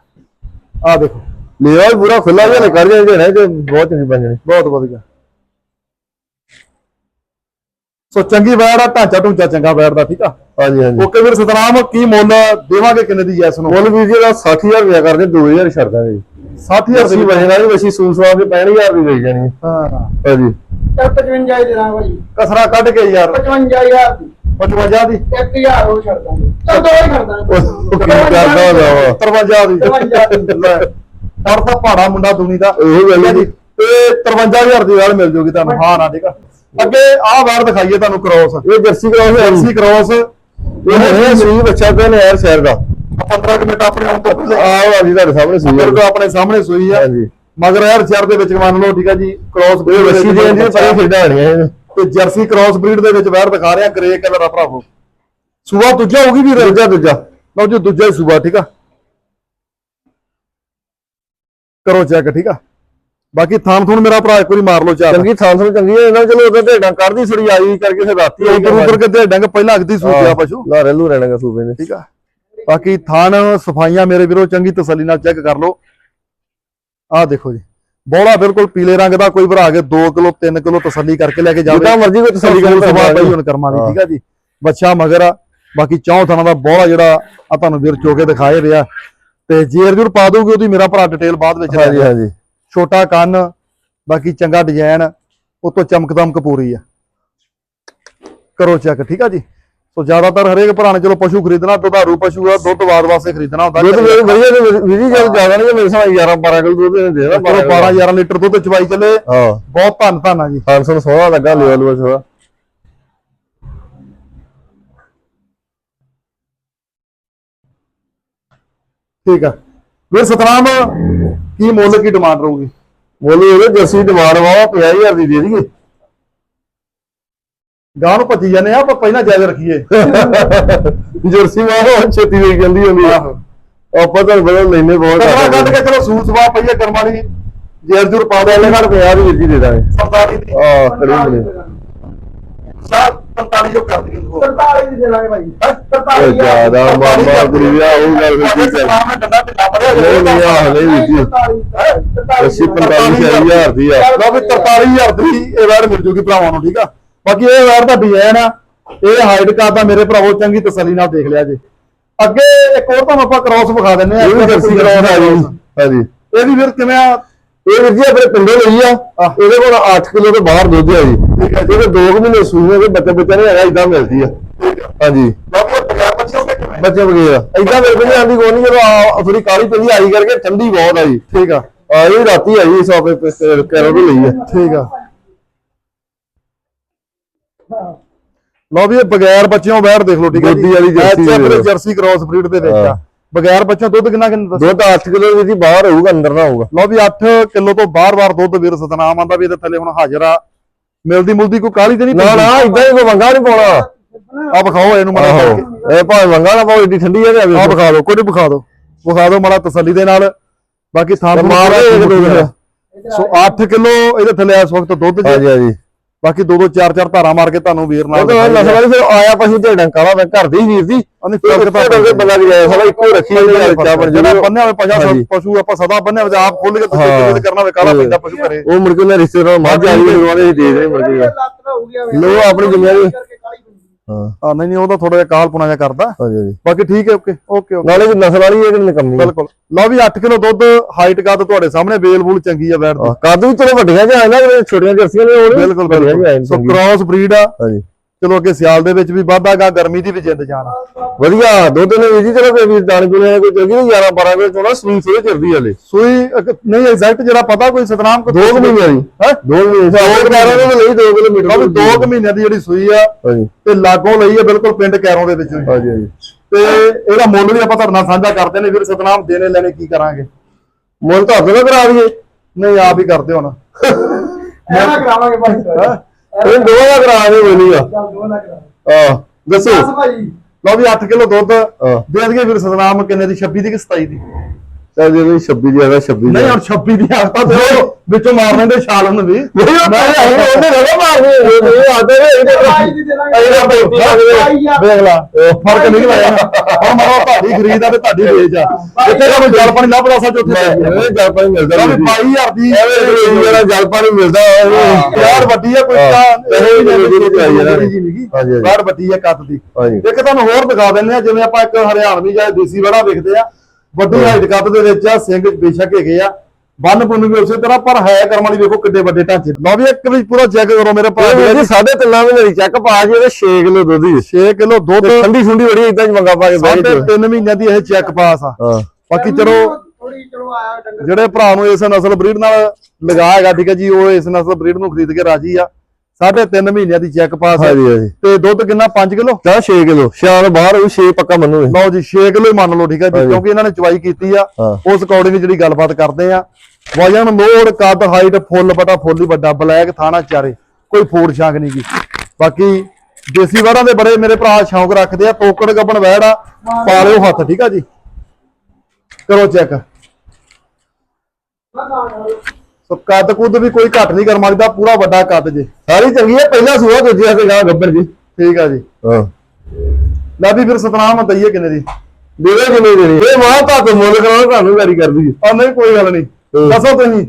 ਆ ਦੇਖੋ। ਮੇਰਾ ਵੀ ਪੂਰਾ ਖੁੱਲਾ ਜਿਹਾ ਕਰ ਜਾਏ ਜਿਹੜਾ ਤੇ ਬਹੁਤ ਚੰਗੀ ਬਣ ਜਾਣੀ। ਬਹੁਤ ਵਧੀਆ। ਸੋ ਚੰਗੀ ਵੈੜ ਆ ਢਾਂਚਾ ਢੂੰਚਾ ਚੰਗਾ ਵੈੜ ਦਾ ਠੀਕ ਆ? ਹਾਂਜੀ ਹਾਂਜੀ। ਓਕੇ ਵੀਰ ਸਤਨਾਮ ਕੀ ਮੁੱਲ ਦੇਵਾਂਗੇ ਕਿੰਨੇ ਦੀ ਜੈਸ ਨੂੰ? ਮੁੱਲ ਵੀਰ ਜੀ ਦਾ 60000 ਰੁਪਇਆ ਕਰਦੇ 2000 ਛੱਡ ਦਾਂਗੇ ਜੀ। 60000 ਅਸੀਂ ਦੀ ਵਜਨ ਵਾਲੀ ਵਸੀ ਸੂਸ ਵਾ ਕੇ 65000 ਦੀ ਦੇ ਜਾਣੀ। ਹੈ। ਹਾਂ ਹਾਂਜੀ। ਚੱਲ 55 ਹੀ ਦੇ ਦਾਂਗੇ ਭਾਈ ਕਸਰਾ ਕੱਢ ਕੇ ਯਾਰ। 55000 ਦੀ। 55 ਦੀ। 1000 ਉਹ ਛੱਡ ਦਾਂਗੇ। ਚੱਲ ਦੋ ਹੀ ਕਰ ਦਾਂਗੇ। ਉਹ ਕੀ ਕਰਦਾ ਹੁੰਦਾ ਵਾ? 53 ਦੀ। 53 ਲੈ। ਪਰ ਤਾਂ ਪਹਾੜਾ ਮੁੰਡਾ ਦੁਨੀ ਦਾ। ਇਹੋ ਗੱਲ ਹੈ ਜੀ। ਤੇ 53000 ਦੀ ਵਾਲ ਮਿਲ ਜੂਗੀ ਤੁਹਾਨੂੰ। ਹਾਂ ਨਾ ਠੀਕ ਆ। ਅੱਗੇ ਆਹ ਵਾਰ ਦਿਖਾਈਏ ਤੁਹਾਨੂੰ ਕ੍ਰੋਸ ਇਹ ਜਰਸੀ ਕਰਾਉ ਹੈ ਜਰਸੀ ਕ੍ਰੋਸ ਇਹ ਹੈ ਸੂਈ ਬੱਚਾ ਤੇ ਨੇ ਯਾਰ ਸ਼ਹਿਰ ਦਾ। 15 ਕੁ ਮਿੰਟ ਆਪਣੇ ਤੋਂ ਆਹ ਤੁਹਾਡੇ ਸਾਹਮਣੇ ਸੂਈ ਹੈ ਆਪਣੇ ਸਾਹਮਣੇ ਸੂਈ ਆ। ਹਾਂਜੀ। ਮਗਰ ਯਾਰ ਸ਼ਹਿਰ ਦੇ ਵਿੱਚ ਮੰਨ ਲਓ ਠੀਕ ਆ ਜੀ ਕ੍ਰੋਸ ਇਹ ਵਸੀ ਦੇ ਅੰਦਰ ਪਰੇ ਇਹ। ਤੇ ਜਰਸੀ ਕ੍ਰੋਸ ਬਰੀਡ ਦੇ ਵਿੱਚ ਵੈਰ ਦਿਖਾ ਰਿਹਾ ਗ੍ਰੇ ਕਲਰ ਆ ਭਰਾਵੋ। ਸੂਆ ਦੂਜਾ ਹੋਊਗੀ ਵੀਰ? ਦੂਜਾ ਦੂਜਾ। ਲਓ ਜੀ ਦੂਜਾ ਹੀ ਸੂਆ ਠੀਕ ਆ? ਕਰੋ ਚੈੱਕ ਠੀਕ ਆ? ਬਾਕੀ ਥਾਨ ਥੂਣ ਮੇਰਾ ਭਰਾ ਇੱਕ ਵਾਰੀ ਮਾਰ ਲਓ ਚਾਰ। ਚੰਗੀ ਥਾਂ ਤੋਂ ਚੰਗੀ ਹੈ ਇਹਨਾਂ ਚਲੋ ਉਹਦੇ ਢੇਡਾਂ ਕੱਢਦੀ ਥੋੜੀ ਆਈ ਕਰਕੇ ਫਿਰ ਰਾਤੀ ਆਈ ਉਧਰ ਉਧਰ ਕਿਤੇ ਡੰਗ ਪਹਿਲਾਂ ਅਗਦੀ ਸੂਪਿਆ ਪਸ਼ੂ। ਲਾਰੇ ਲੂ ਰਹਿਣਾਗਾ ਸੂਬੇ ਨੇ ਠੀਕ ਆ? ਬਾਕੀ ਥਾਨ ਸਫਾਈਆਂ ਮੇਰੇ ਵੀਰੋ ਚੰਗੀ ਤਸੱਲੀ ਨਾਲ ਚੈੱਕ ਕਰ ਲਓ। ਆਹ ਦੇਖੋ ਜੀ। ਬੋਲਾ ਬਿਲਕੁਲ ਪੀਲੇ ਰੰਗ ਦਾ ਕੋਈ ਭਰਾ ਕੇ 2 ਕਿਲੋ 3 ਕਿਲੋ ਤਸੱਲੀ ਕਰਕੇ ਲੈ ਕੇ ਜਾਵੇ। ਜਿੱਦਾਂ ਮਰਜ਼ੀ ਕੋਈ ਤਸੱਲੀ ਸੂਲ ਕਰ ਸਵਾ ਪਈ ਹੁਣ ਕਰਮਾਂ ਦੀ ਠੀਕ ਆ ਜੀ। ਬੱਚਾ ਮਗਰ ਆ। ਬਾਕੀ ਚੌਂ ਥਾਣਾ ਦਾ ਬੋਲਾ ਜਿਹੜਾ ਆ ਤੁਹਾਨੂੰ ਵੀਰ ਚੋਕੇ ਦਿਖਾਏ ਰਿਹਾ ਤੇ ਜੇਰ ਜੂਰ ਪਾ ਦੋਗੇ ਉਹਦੀ ਮੇਰਾ ਭਰਾ ਡਿਟੇਲ ਬਾਅਦ ਵਿੱਚ ਲੈ। ਹਾਂਜੀ ਛੋਟਾ ਕੰਨ ਬਾਕੀ ਚੰਗਾ ਡਿਜ਼ਾਈਨ ਉਤੋਂ ਚਮਕ ਦਮਕ ਪੂਰੀ ਆ। ਕਰੋ ਚੈੱਕ ਠੀਕ ਆ ਜੀ? ਸੋ ਜ਼ਿਆਦਾਤਰ ਹਰੇਕ ਭਰਾ ਨੇ ਚਲੋ ਪਸ਼ੂ ਖਰੀਦਣਾ ਦੁਧਾਰੂ ਪਸ਼ੂ ਆ ਦੁੱਧ ਬਾਦ ਵਾਸਤੇ ਖਰੀਦਣਾ ਹੁੰਦਾ। ਦੁੱਧ ਮੇਰੇ ਵਧੀਆ ਨੇ ਵੀਰੀ ਜਦ ਜ਼ਿਆਦਾ ਨਹੀਂ ਮੇਰੇ ਸਾਹ 11 12 ਕਿਲੋ ਦੁੱਧ ਨੇ ਦੇਣਾ ਚਲੋ 12 11 ਲੀਟਰ ਦੁੱਧ ਚਵਾਈ ਚੱਲੇ। ਹਾਂ। ਬਹੁਤ ਧੰਨ ਧੰਨ ਆ ਜੀ। ਖਾਨਸਨ ਸੋਹਣਾ ਲੱਗਾ ਲਿਆ ਲੂਆ ਸੋਹਣਾ। ਠੀਕ ਆ। ਵੀਰ ਸਤਨਾਮ ਕੀ ਮੁੱਲ ਕੀ ਡਿਮਾਂਡ ਰਹੂਗੀ? ਬੋਲੋ ਇਹਦੇ ਜਰਸੀ ਡਿਮਾਂਡ ਵਾ 50000 ਦੀ ਦੇ ਦਈਏ। ਗਾਂ ਨੂੰ ਭੱਜੀ ਜਾਂਦੇ ਆ ਆਪਾਂ ਪਹਿਲਾਂ ਜਾਇਜ਼ ਰੱਖੀਏ। ਜਰਸੀ ਮਾਂ ਉਹ ਛੇਤੀ ਵੇਚ ਜਾਂਦੀ ਹੁੰਦੀ ਆ। ਆਪਾਂ ਤਾਂ ਬਦਲ ਲੈਨੇ ਬਹੁਤ ਕਟਰਾ ਕੱਢ ਕੇ ਚਲੋ ਸੂਤ ਸਵਾ ਪਈਏ ਕਰਮ ਵਾਲੀ। ਜੇਰ ਜੁਰ ਪਾ ਦੇ। ਘਰ 50 ਦੀ ਵੀਰ ਦੇ ਦਾਂਗੇ। ਸਰਦਾਰੀ ਦੀ। ਆ ਕਰੀ ਬਣੇ। ਸਾਰ 45 ਜੋ ਕਰ ਹੋ 43 ਦੀ ਦੇ ਦਾਂਗੇ ਭਾਈ। ਉਹ 43 ਜ਼ਿਆਦਾ ਮਾਮਾ ਕੁੜੀ ਵਿਆਹ ਉਹ ਗੱਲ ਫਿਰ ਕੀ ਕਰ ਡੰਡਾ ਢਿੱਲਾ ਨਹੀਂ ਨਹੀਂ ਆ ਨਹੀਂ ਵੀਰ ਜੀ 80 45000 ਹਜ਼ਾਰ ਦੀ ਆ। ਲਓ ਵੀ 43000 ਦੀ ਇਹ ਵੈਰ ਮਿਲ ਜੂਗੀ ਭਰਾਵਾਂ ਨੂੰ ਠੀਕ ਆ? ਬਾਕੀ ਇਹ ਵੈਰ ਦਾ ਡਿਜ਼ਾਈਨ ਆ ਇਹ ਹਾਈਟ ਕਰਦਾ ਮੇਰੇ ਭਰਾਵੋ ਚੰਗੀ ਤਸੱਲੀ ਨਾਲ ਦੇਖ ਲਿਆ ਜੇ ਅੱਗੇ ਇੱਕ ਹੋਰ ਤੁਹਾਨੂੰ ਆਪਾਂ ਕ੍ਰਾਸ ਵਿਖਾ ਦਿੰਨੇ ਆ ਇਹ ਵੀ ਜਰਸੀ ਕਰਾਉਣ ਆ ਜੀ ਹਾਂਜੀ ਇਹ ਵੀ ਫਿਰ ਕਿਵੇਂ ਆ ਇਹ ਵੀਰ ਜੀ ਆਪਣੇ ਪਿੰਡੋਂ ਲਈ ਆ ਇਹਦੇ ਕੋਲ 8 ਕਿਲੋ ਤੋਂ ਬਾਹਰ ਦੁੱਧ ਆ ਜੀ ਠੀਕ ਹੈ ਜਿਹਦੇ 2 ਮਹੀਨੇ ਸੂਏ ਦੇ ਬੱਚੇ ਬੱਚੇ ਨੇ ਹੈਗਾ ਇਦਾਂ ਮਿਲਦੀ ਆ ਹਾਂਜੀ ਬੱਚੇ ਵਗੈਰਾ ਇਦਾਂ ਮੇਰੇ ਕੋਲ ਆਂਦੀ ਕੋਈ ਨਹੀਂ ਜਦੋਂ ਆ ਥੋੜੀ ਕਾਲੀ ਪਈ ਆਈ ਕਰਕੇ ਠੰਡੀ ਬਹੁਤ ਆ ਜੀ ਠੀਕ ਆ ਆ ਇਹ ਰਾਤੀ ਆਈ ਇਸ ਆਪੇ ਕੈਰੋ ਤੋਂ ਲਈ ਆ ਠੀਕ ਆ ਲਓ ਵੀ ਇਹ ਬਗੈਰ ਬੱਚਿਆਂ ਬੈਠ ਦੇਖ ਲਓ ਠੀਕ ਹੈ ਦੁੱਧੀ ਵਾਲੀ ਜਰਸੀ ਦੇ ਚੈੱਕ ਜਰਸੀ ਕ੍ਰਾਸ ਬਰੀਡ ਦੇ ਵਿੱਚ ਆ। ਹਾਂ। ਬਗੈਰ ਬੱਚਿਆਂ ਦੁੱਧ ਕਿੰਨਾ ਕਿੰਨਾ ਦੱਸੋ ਦੁੱਧ 8 ਕਿਲੋ ਦੀ ਬਾਹਰ ਹੋਊਗਾ ਅੰਦਰ ਨਾ ਹੋਊਗਾ। ਲਓ ਵੀ 8 ਕਿਲੋ ਤੋਂ ਬਾਰ-ਬਾਰ ਦੁੱਧ ਵੀਰ ਸਤਨਾਮ ਆਂਦਾ ਵੀ ਇਹਦੇ ਥੱਲੇ ਹੁਣ ਹਾਜ਼ਰ ਆ। ਮਿਲਦੀ ਮੁਲਦੀ ਕੋਈ ਕਾਲੀ ਤੇ ਨਹੀਂ ਨਾ ਨਾ ਇਦਾਂ ਹੀ ਕੋਈ ਮੰਗਾ ਨਹੀਂ ਪਾਉਣਾ। ਆ ਵਿਖਾਓ ਇਹਨੂੰ ਮਾੜਾ ਕਰਕੇ ਇਹ ਭਾਵੇਂ ਮੰਗਾ ਨਾ ਪਾਓ ਏਡੀ ਠੰਡੀ ਆ ਤੇ ਆ ਵਿਖਾ ਦਿਓ ਕੋਈ ਵਿਖਾ ਦਿਓ। ਵਿਖਾ ਦਿਓ ਮਾੜਾ ਤਸੱਲੀ ਦੇ ਨਾਲ। ਬਾਕੀ ਥਾਂ ਮਾਰ। ਸੋ 8 ਕਿਲੋ ਇਹਦੇ ਥੱਲੇ ਇਸ ਵਕਤ ਦੁੱਧ ਜੇ। ਹਾਂਜੀ ਹਾਂਜੀ। ਬਾਕੀ ਦੋ ਦੋ ਚਾਰ ਚਾਰ ਧਾਰਾਂ ਮਾਰ ਕੇ ਤੁਹਾਨੂੰ ਵੀਰ ਨਾਲ ਉਹ ਵਾਲੀ ਫਿਰ ਆਇਆ ਪਸ਼ੂ ਤੇ ਡੰਕਾਲਾ ਮੈਂ ਘਰ ਦੇ ਵੀਰ ਦੀ ਉਹਨੇ ਫਿਰ ਤਾਂ ਬੰਦਾ ਵੀ ਸਾਲਾ ਇੱਕੋ ਰੱਖੀ ਹੋਈ ਜਿਹੜਾ ਬੰਨਿਆ। ਪਸ਼ੂ ਆਪਾਂ ਸਦਾ ਬੰਨਿਆ ਹੋਵੇ ਆਪ ਖੋਲ ਕੇ ਤੁਸੀਂ ਹਾਂ। ਕਿਤੇ ਕਰਨਾ ਹੋਵੇ ਕਾਲਾ ਪੈਂਦਾ ਪਸ਼ੂ ਘਰੇ? ਉਹ ਮੁੜ ਕੇ ਉਹਨਾਂ ਰਿਸ਼ਤੇਦਾਰ ਮੱਝ ਆ ਗਈ ਉਹਦੇ ਦੇ ਦੇ ਮੁੜ ਕੇ। ਗਿਆ ਲੋ ਆਪਣੀ ਜ਼ਿੰਮੇਵਾਰੀ। ਹਾਂ। ਆ ਨਹੀਂ ਨਹੀਂ ਉਹਦਾ ਥੋੜਾ ਜਿਹਾ ਕਾਲ ਪੁਣਾ ਜਿਹਾ ਕਰਦਾ। ਹਾਂਜੀ ਹਾਂਜੀ। ਬਾਕੀ ਠੀਕ ਹੈ ਓਕੇ ਓਕੇ ਓਕੇ। ਨਾਲੇ ਨਸਲ ਵਾਲੀ ਇਹ ਕੰਮੀ? ਬਿਲਕੁਲ। ਲਓ ਵੀ 8 ਕਿਲੋ ਦੁੱਧ ਹਾਈਟ ਕੱਦ ਤੁਹਾਡੇ ਸਾਹਮਣੇ ਬੇਲ ਬੂਲ ਚੰਗੀ ਆ ਬੈਠ ਦੀ। ਕਾਦੂ ਵੀ ਚਲੋ ਵੱਡੀਆਂ ਜਾਂ ਨਾ ਜਿਹੜੇ ਛੋਟੀਆਂ ਜਰਸੀਆਂ ਨੇ ਉਹ ਬਿਲਕੁਲ ਸੋ। ਕ੍ਰਾਸ ਬਰੀਡ ਆ। ਹਾਂਜੀ। ਚਲੋ ਅੱਗੇ ਸਿਆਲ ਦੇ ਵਿੱਚ ਵੀ ਵਾਧਾਗਾ ਗਰਮੀ ਦੀ ਵੀ ਜਿੰਦ ਜਾਣ ਵਧੀਆ ਦੁੱਧ ਨੇ ਵੀ ਜੀ ਚਲੋ ਕੋਈ ਵੀ ਦਾਣੇ ਦੁਨੇ ਕੋਈ ਚੰਗੀ ਨਹੀਂ 11 12 ਵਜੇ ਚੋਣਾ ਸਵੀਂ ਸੋਏ ਚਿਰਦੀ ਹਲੇ। ਸੂਈ ਨਹੀਂ ਐਗਜ਼ੈਕਟ ਜਿਹੜਾ ਪਤਾ ਕੋਈ ਸਤਨਾਮ ਕੋ ਦੋ ਕੁ ਮਹੀਨਿਆਂ ਦੀ। ਹੈ? ਦੋ ਮਹੀਨੇ ਦੋ। ਕਿਨਾਰਿਆਂ ਦੇ। ਲਈ 2 ਕਿਲੋਮੀਟਰ 2 ਕੁ ਮਹੀਨਿਆਂ ਦੀ ਜਿਹੜੀ ਸੂਈ ਆ ਹਾਂਜੀ। ਤੇ ਲਾਗੋਂ ਲਈ ਆ ਬਿਲਕੁਲ ਪਿੰਡ ਕੈਰੋਂ ਦੇ ਵਿੱਚੋਂ ਹੀ। ਹਾਂਜੀ ਹਾਂਜੀ। ਤੇ ਇਹਦਾ ਮੁੱਲ ਵੀ ਆਪਾਂ ਤੁਹਾਡੇ ਨਾਲ ਸਾਂਝਾ ਕਰਦੇ ਨੇ ਵੀਰ ਸਤਨਾਮ ਦੇਣੇ ਲੈਣੇ ਕੀ ਕਰਾਂਗੇ? ਮੁੱਲ ਤਾਂ ਨਾ ਕਰਾ ਦਈਏ ਨਹੀਂ ਆਪ ਹੀ ਕਰਦੇ ਹੁਣ। ਐਨਾ ਕਰਾਵਾਂਗੇ ਭਾਈ। ਹੈਂ? ਇਹ ਦੋਵਾਂ ਦਾ ਕਰਾ ਦੇ ਬੋਲੀ ਆ ਦੱਸੋ। ਲਓ ਵੀ 8 ਕਿਲੋ ਦੁੱਧ ਦੇ ਦਈਏ ਵੀਰ ਸਤਨਾਮ ਕਿੰਨੇ ਦੀ? 26 ਦੀ ਕਿ 27 ਦੀ? ਚੱਲ ਜੇ ਵੀ 26 ਦੀ ਆਦਾ 26 ਦੀ ਨਹੀਂ ਹੁਣ 26 ਦੀ ਆਖਤਾ ਤੇ ਉਹ ਵਿੱਚੋਂ ਮਾਰ ਲੈਂਦੇ ਛਾਲ ਨੂੰ ਵੀ ਨਹੀਂ ਮੈਂ ਉਹਨੇ ਰਵਾ ਮਾਰਦੇ ਇਹ ਆਦੇ ਇਹਦੇ ਭਾਈ ਦੀ ਦੇ ਦਾਂਗੇ ਇਹਦਾ ਬੇਟੀ ਭਾਈ ਯਾਰ ਵੇਖ ਲਾ ਫ਼ਰਕ ਨਹੀਂ ਲਾਇਆ। ਹੁਣ ਮਾਰੋ ਤੁਹਾਡੀ ਖਰੀਦ ਆ ਤੇ ਤੁਹਾਡੀ ਵੇਚ ਆ। ਜਿੱਥੇ ਤੁਹਾਨੂੰ ਜਲ ਪਾਣੀ ਲੱਭ ਰਸਾ ਚ ਉੱਥੇ ਜਲ ਪਾਣੀ ਮਿਲਦਾ ਜਾਓ ਨਹੀਂ 22000 ਦੀ ਐਵੇਂ ਮੇਰਾ ਜਲ ਪਾਣੀ ਮਿਲਦਾ ਯਾਰ ਵੱਡੀ ਆ ਕੋਈ ਹਾਂ। ਤਾਂ ਇਹ ਜਿਹੜੀ ਜਿਹੜੀ ਵੱਡੀ ਆ ਕੱਦ ਦੀ। ਹਾਂਜੀ। ਇੱਕ ਤੁਹਾਨੂੰ ਹੋਰ ਦਿਖਾ ਦਿੰਦੇ ਆ ਜਿਵੇਂ ਆਪਾਂ ਇੱਕ ਹਰਿਆਣਵੀ ਜਾਂ ਦੇਸੀ ਵੜਾ ਵੇਖਦੇ ਆ। ਵੱਡੀ ਹਾਈਟ ਕੱਦ ਦੇ ਵਿੱਚ ਆ ਸਿੰਘ ਬੇਸ਼ੱਕ ਹੈਗੇ ਆ। ਬੰਨ ਪੁੰਨ ਵੀ ਉਸੇ ਤਰ੍ਹਾਂ ਪਰ ਹੈ ਕਰਮ ਵਾਲੀ ਵੇਖੋ ਕਿੱਡੇ ਵੱਡੇ ਢਾਂਚੇ ਲਓ ਵੀ ਇੱਕ ਵੀ ਪੂਰਾ ਚੈੱਕ ਕਰੋ ਮੇਰੇ ਭਰਾ ਇਹ ਜੀ ਸਾਢੇ ਤਿੰਨਾਂ ਮਹੀਨੇ ਦੀ ਚੱਕ ਪਾ ਜੀ ਇਹਦੇ 6 ਕਿਲੋ ਦੁੱਧ ਹੀ। 6 ਕਿਲੋ ਦੁੱਧ। ਠੰਡੀ ਠੰਡੀ ਬੜੀ ਇਦਾਂ ਚ ਮੰਗਾ ਪਾ ਕੇ ਗਏ ਤਿੰਨ ਮਹੀਨਿਆਂ ਦੀ ਇਹ ਚੈੱਕ ਪਾਸ ਆ। ਹਾਂ। ਬਾਕੀ ਚਲੋ ਜਿਹੜੇ ਭਰਾ ਨੂੰ ਇਸ ਨਸਲ ਬਰੀਡ ਨਾਲ ਲਗਾ ਹੈਗਾ ਠੀਕ ਹੈ ਜੀ ਉਹ ਇਸ ਨਸਲ ਬਰੀਡ ਨੂੰ ਖਰੀਦ ਕੇ ਰਾਜੀ ਆ। ਸਾਢੇ ਤਿੰਨ ਮਹੀਨਿਆਂ ਦੀ ਚੈੱਕ ਪਾਸ ਆ ਹਾਂਜੀ ਹਾਂਜੀ। ਤੇ ਦੁੱਧ ਕਿੰਨਾ? 5 ਕਿਲੋ? ਤਾਂ 6 ਕਿਲੋ। ਸ਼ਾਨ ਬਾਹਰ ਉਹ 6 ਪੱਕਾ ਮੰਨੂ ਇਹ। ਲਓ ਜੀ 6 ਕਿਲੋ ਹੀ ਮੰਨ ਲਓ ਠੀਕ ਹੈ ਜੀ। ਕਿਉਂਕਿ ਇਹਨਾਂ ਨੇ ਚਵਾਈ ਕੀਤੀ ਆ। ਉਸ ਅਕੋਰਡਿੰਗ ਜਿਹੜੀ ਗੱਲਬਾਤ ਕਰਦੇ ਆ। ਵਜਨ ਲੋਡ ਕੱਦ ਹਾਈਟ ਫੁੱਲ ਬਟਾ ਫੁੱਲ ਹੀ ਵੱਡਾ। ਬਲੈਕ ਥਾਣਾ ਚਾਰੇ। ਕੋਈ ਫੋੜ ਛਾਂਗ ਨਹੀਂ ਗੀ। ਬਾਕੀ ਦੇਸੀ ਵਾੜਾਂ ਦੇ ਬੜੇ ਮੇਰੇ ਭਰਾ ਸ਼ੌਂਕ ਰੱਖਦੇ ਆ। ਟੋਕੜ ਗੱਬਣ ਵੈੜ ਆ। ਪਾ ਲਿਓ ਹੱਥ ਠੀਕ ਆ ਜੀ। ਕਰੋ ਚੈੱਕ ਸੋ ਕੱਦ ਕੁੱਦ ਵੀ ਕੋਈ ਘੱਟ ਨਹੀਂ ਕਰ ਮੰਗਦਾ ਪੂਰਾ ਵੱਡਾ ਕੱਦ ਜੀ। ਸਾਰੀ ਚੰਗੀ ਹੈ ਪਹਿਲਾ ਸੂਆ ਦੂਜੀ ਹੱਥ ਗਾਂ ਗੱਬਰ ਜੀ। ਠੀਕ ਆ ਜੀ। ਹਾਂ। ਲੈ ਵੀ ਫਿਰ ਸਤਨਾਮ ਦਈਏ ਕਿੰਨੇ ਦੀ? ਦੇਵੇ ਕਿੰਨੇ ਦੇਣੀ? ਇਹ ਮਾਂ ਤਾਂ ਤੋਂ ਮੁੱਲ ਕਰਾਉਣਾ ਤੁਹਾਨੂੰ ਗਾਰੀ ਕਰਦੀ ਆ ਨਹੀਂ ਕੋਈ ਗੱਲ ਨਹੀਂ। ਦੱਸੋ ਤੁਸੀਂ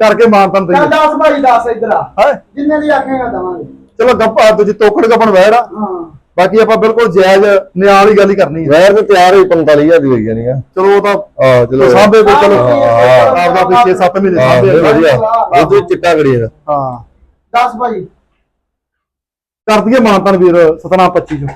ਕਰਕੇ ਮਾਨਤਨ ਚੱਲ ਦਈਏ 10 ਭਾਈ 10 ਇਧਰ ਆ। ਹੈ? ਜਿੰਨੇ ਦੀ ਆਖੇਗਾ ਦਵਾਂਗੇ। ਚਲੋ ਗੱਪਾ ਤੁਸੀਂ ਤੋਕੜ ਗੱਪਣ ਵੈੜ ਆ। ਹਾਂ। ਬਾਕੀ ਆਪਾਂ ਬਿਲਕੁਲ ਜਾਇਜ਼ ਨਿਆਲ ਹੀ ਗੱਲ ਹੀ ਕਰਨੀ ਹੈ। ਵੈਰ ਤੇ ਤਿਆਰ ਹੋਈ 45000 ਦੀ ਹੋਈ ਜਾਣੀ ਆ। ਚਲੋ ਉਹ ਤਾਂ ਆ ਚਲੋ। ਸਾਂਭੇ ਕੋਈ ਚਲੋ। ਆਪਦਾ ਕੋਈ 6-7 ਮਹੀਨੇ ਇਹ ਵਧੀਆ। ਤੋਂ ਚਿੱਟਾ ਕੜੀ ਦਾ ਹਾਂ। 10 ਭਾਈ। ਕਰ ਦਈਏ ਮਾਨਤਨ ਵੀਰ ਸਤਨਾਮ 25 ਚੋਂ।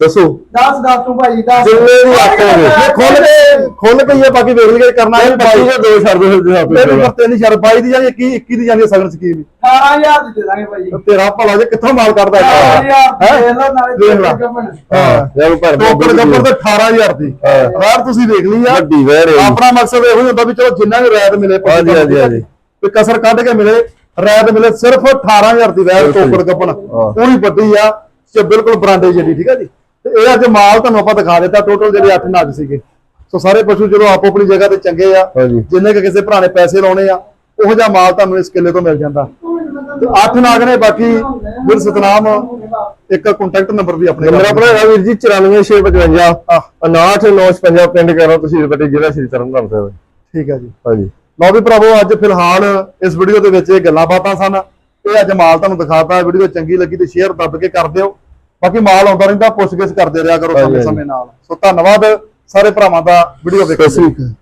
ਦੱਸੋ। 10 10 ਤੂੰ ਭਾਈ 10 ਜਿੰਨੇ ਦੀ ਆਖੋਗੇ। ਇਹ ਖੁੱਲ ਕੇ ਖੁੱਲ ਕੇ ਹੀ ਬਾਕੀ ਵੇਖ ਲਈਏ ਕਰਨਾ ਹੈ ਇਹ ਬਾਈ ਦੇ ਦੋ ਛੱਡ ਦੋ ਫਿਰ ਇਹ ਵੀ ਪਰ ਤਿੰਨ ਸ਼ਰ 22 ਦੀ ਜਾਂਦੀ 21 21 ਦੀ ਜਾਂਦੀ ਹੈ ਸਗਨ ਸਕੀਮ 18000 ਦੀ ਦੇ ਦਾਂਗੇ ਭਾਈ। ਤੇਰਾ ਭਲਾ ਜੇ ਕਿੱਥੋਂ ਮਾਲ ਕੱਢਦਾ ਹੈ 18000 ਦੇ ਲਓ ਨਾਲੇ ਦੇਖ ਲਾ। ਗੱਭਣ। ਹਾਂ। ਜਦ ਪਰ ਟੋਕੜ ਗੱਪਰ ਤੇ 18000 ਦੀ। ਹਾਂ। ਰਾਰ ਤੁਸੀਂ ਵੇਖ ਲਈ ਆ। ਵੱਡੀ ਵੈਰ ਹੈ ਆਪਣਾ ਮਕਸਦ ਇਹੋ ਹੀ ਹੁੰਦਾ ਵੀ ਚਲੋ ਜਿੰਨਾ ਵੀ ਰਾਇਤ ਮਿਲੇ ਹਾਂਜੀ, ਹਾਂਜੀ, ਹਾਂਜੀ। ਵੀ ਕਸਰ ਕੱਢ ਕੇ ਮਿਲੇ ਰੈਤ ਮਿਲੇ ਸਿਰਫ 18000 ਦੀ ਵੈਲ ਬਿਲਕੁਲ। ਟੋਕੜ ਗੱਪਣ। ਪੂਰੀ ਵੱਡੀ ਆ ਤੇ ਬਿਲਕੁਲ ਬਰਾਂਡੇ ਜਿਹੜੀ ਠੀਕ ਆ ਜੀ। ਤੇ ਇਹ ਅੱਜ ਮਾਲ ਤੁਹਾਨੂੰ ਆਪਾਂ ਦਿਖਾ ਦਿੱਤਾ ਟੋਟਲ ਜਿਹੜੇ 8 ਨਗ ਸੀਗੇ। ਸੋ ਸਾਰੇ ਪਸ਼ੂ ਚਲੋ ਆਪੋ ਆਪਣੀ ਜਗ੍ਹਾ ਤੇ ਚੰਗੇ ਆ ਜਿੰਨੇ ਕਿ ਕਿਸੇ ਭਰਾ ਨੇ ਪੈਸੇ ਲਾਉਣੇ ਆ ਉਹੋ ਜਿਹਾ ਮਾਲ ਤੁਹਾਨੂੰ ਇਸ ਕਿੱਲੇ ਤੋਂ ਮਿਲ ਜਾਂਦਾ। ਤੇ 8 ਨਗ ਨੇ ਬਾਕੀ ਗੁਰ ਸਤਨਾਮ ਇੱਕ ਕੰਟੈਕਟ ਨੰਬਰ ਵੀ ਆਪਣੇ ਨੰਬਰ ਆਪਣਾ ਹੈਗਾ ਵੀਰ ਜੀ 94655 69955 ਪਿੰਡ ਕਰੋ ਤੁਸੀਂ ਬਟੇ ਜ਼ਿਲ੍ਹਾ ਸ਼੍ਰੀ ਤਰਨਤਾਰਨ ਸਾਹਿਬ। ਠੀਕ ਆ ਜੀ। ਹਾਂਜੀ। ਲਓ ਵੀ ਭਰਾਵੋ ਅੱਜ ਫਿਲਹਾਲ ਇਸ ਵੀਡੀਓ ਦੇ ਵਿੱਚ ਇਹ ਗੱਲਾਂ ਬਾਤਾਂ ਸਨ। ਇਹ ਅੱਜ ਮਾਲ ਤੁਹਾਨੂੰ ਦਿਖਾਤਾ ਵੀਡੀਓ ਚੰਗੀ ਲੱਗੀ ਤੇ ਸ਼ੇਅਰ ਦੱਬ ਕੇ ਕਰ ਦਿਓ। ਬਾਕੀ ਮਾਲ ਆਉਂਦਾ ਰਹਿੰਦਾ ਪੁੱਛ ਗਿੱਛ ਕਰਦੇ ਰਿਹਾ ਕਰੋ ਸਮੇਂ। ਸਮੇਂ ਨਾਲ। ਸੋ ਧੰਨਵਾਦ ਸਾਰੇ ਭਰਾਵਾਂ ਦਾ ਵੀਡੀਓ ਵੇਖਣ ਲਈ।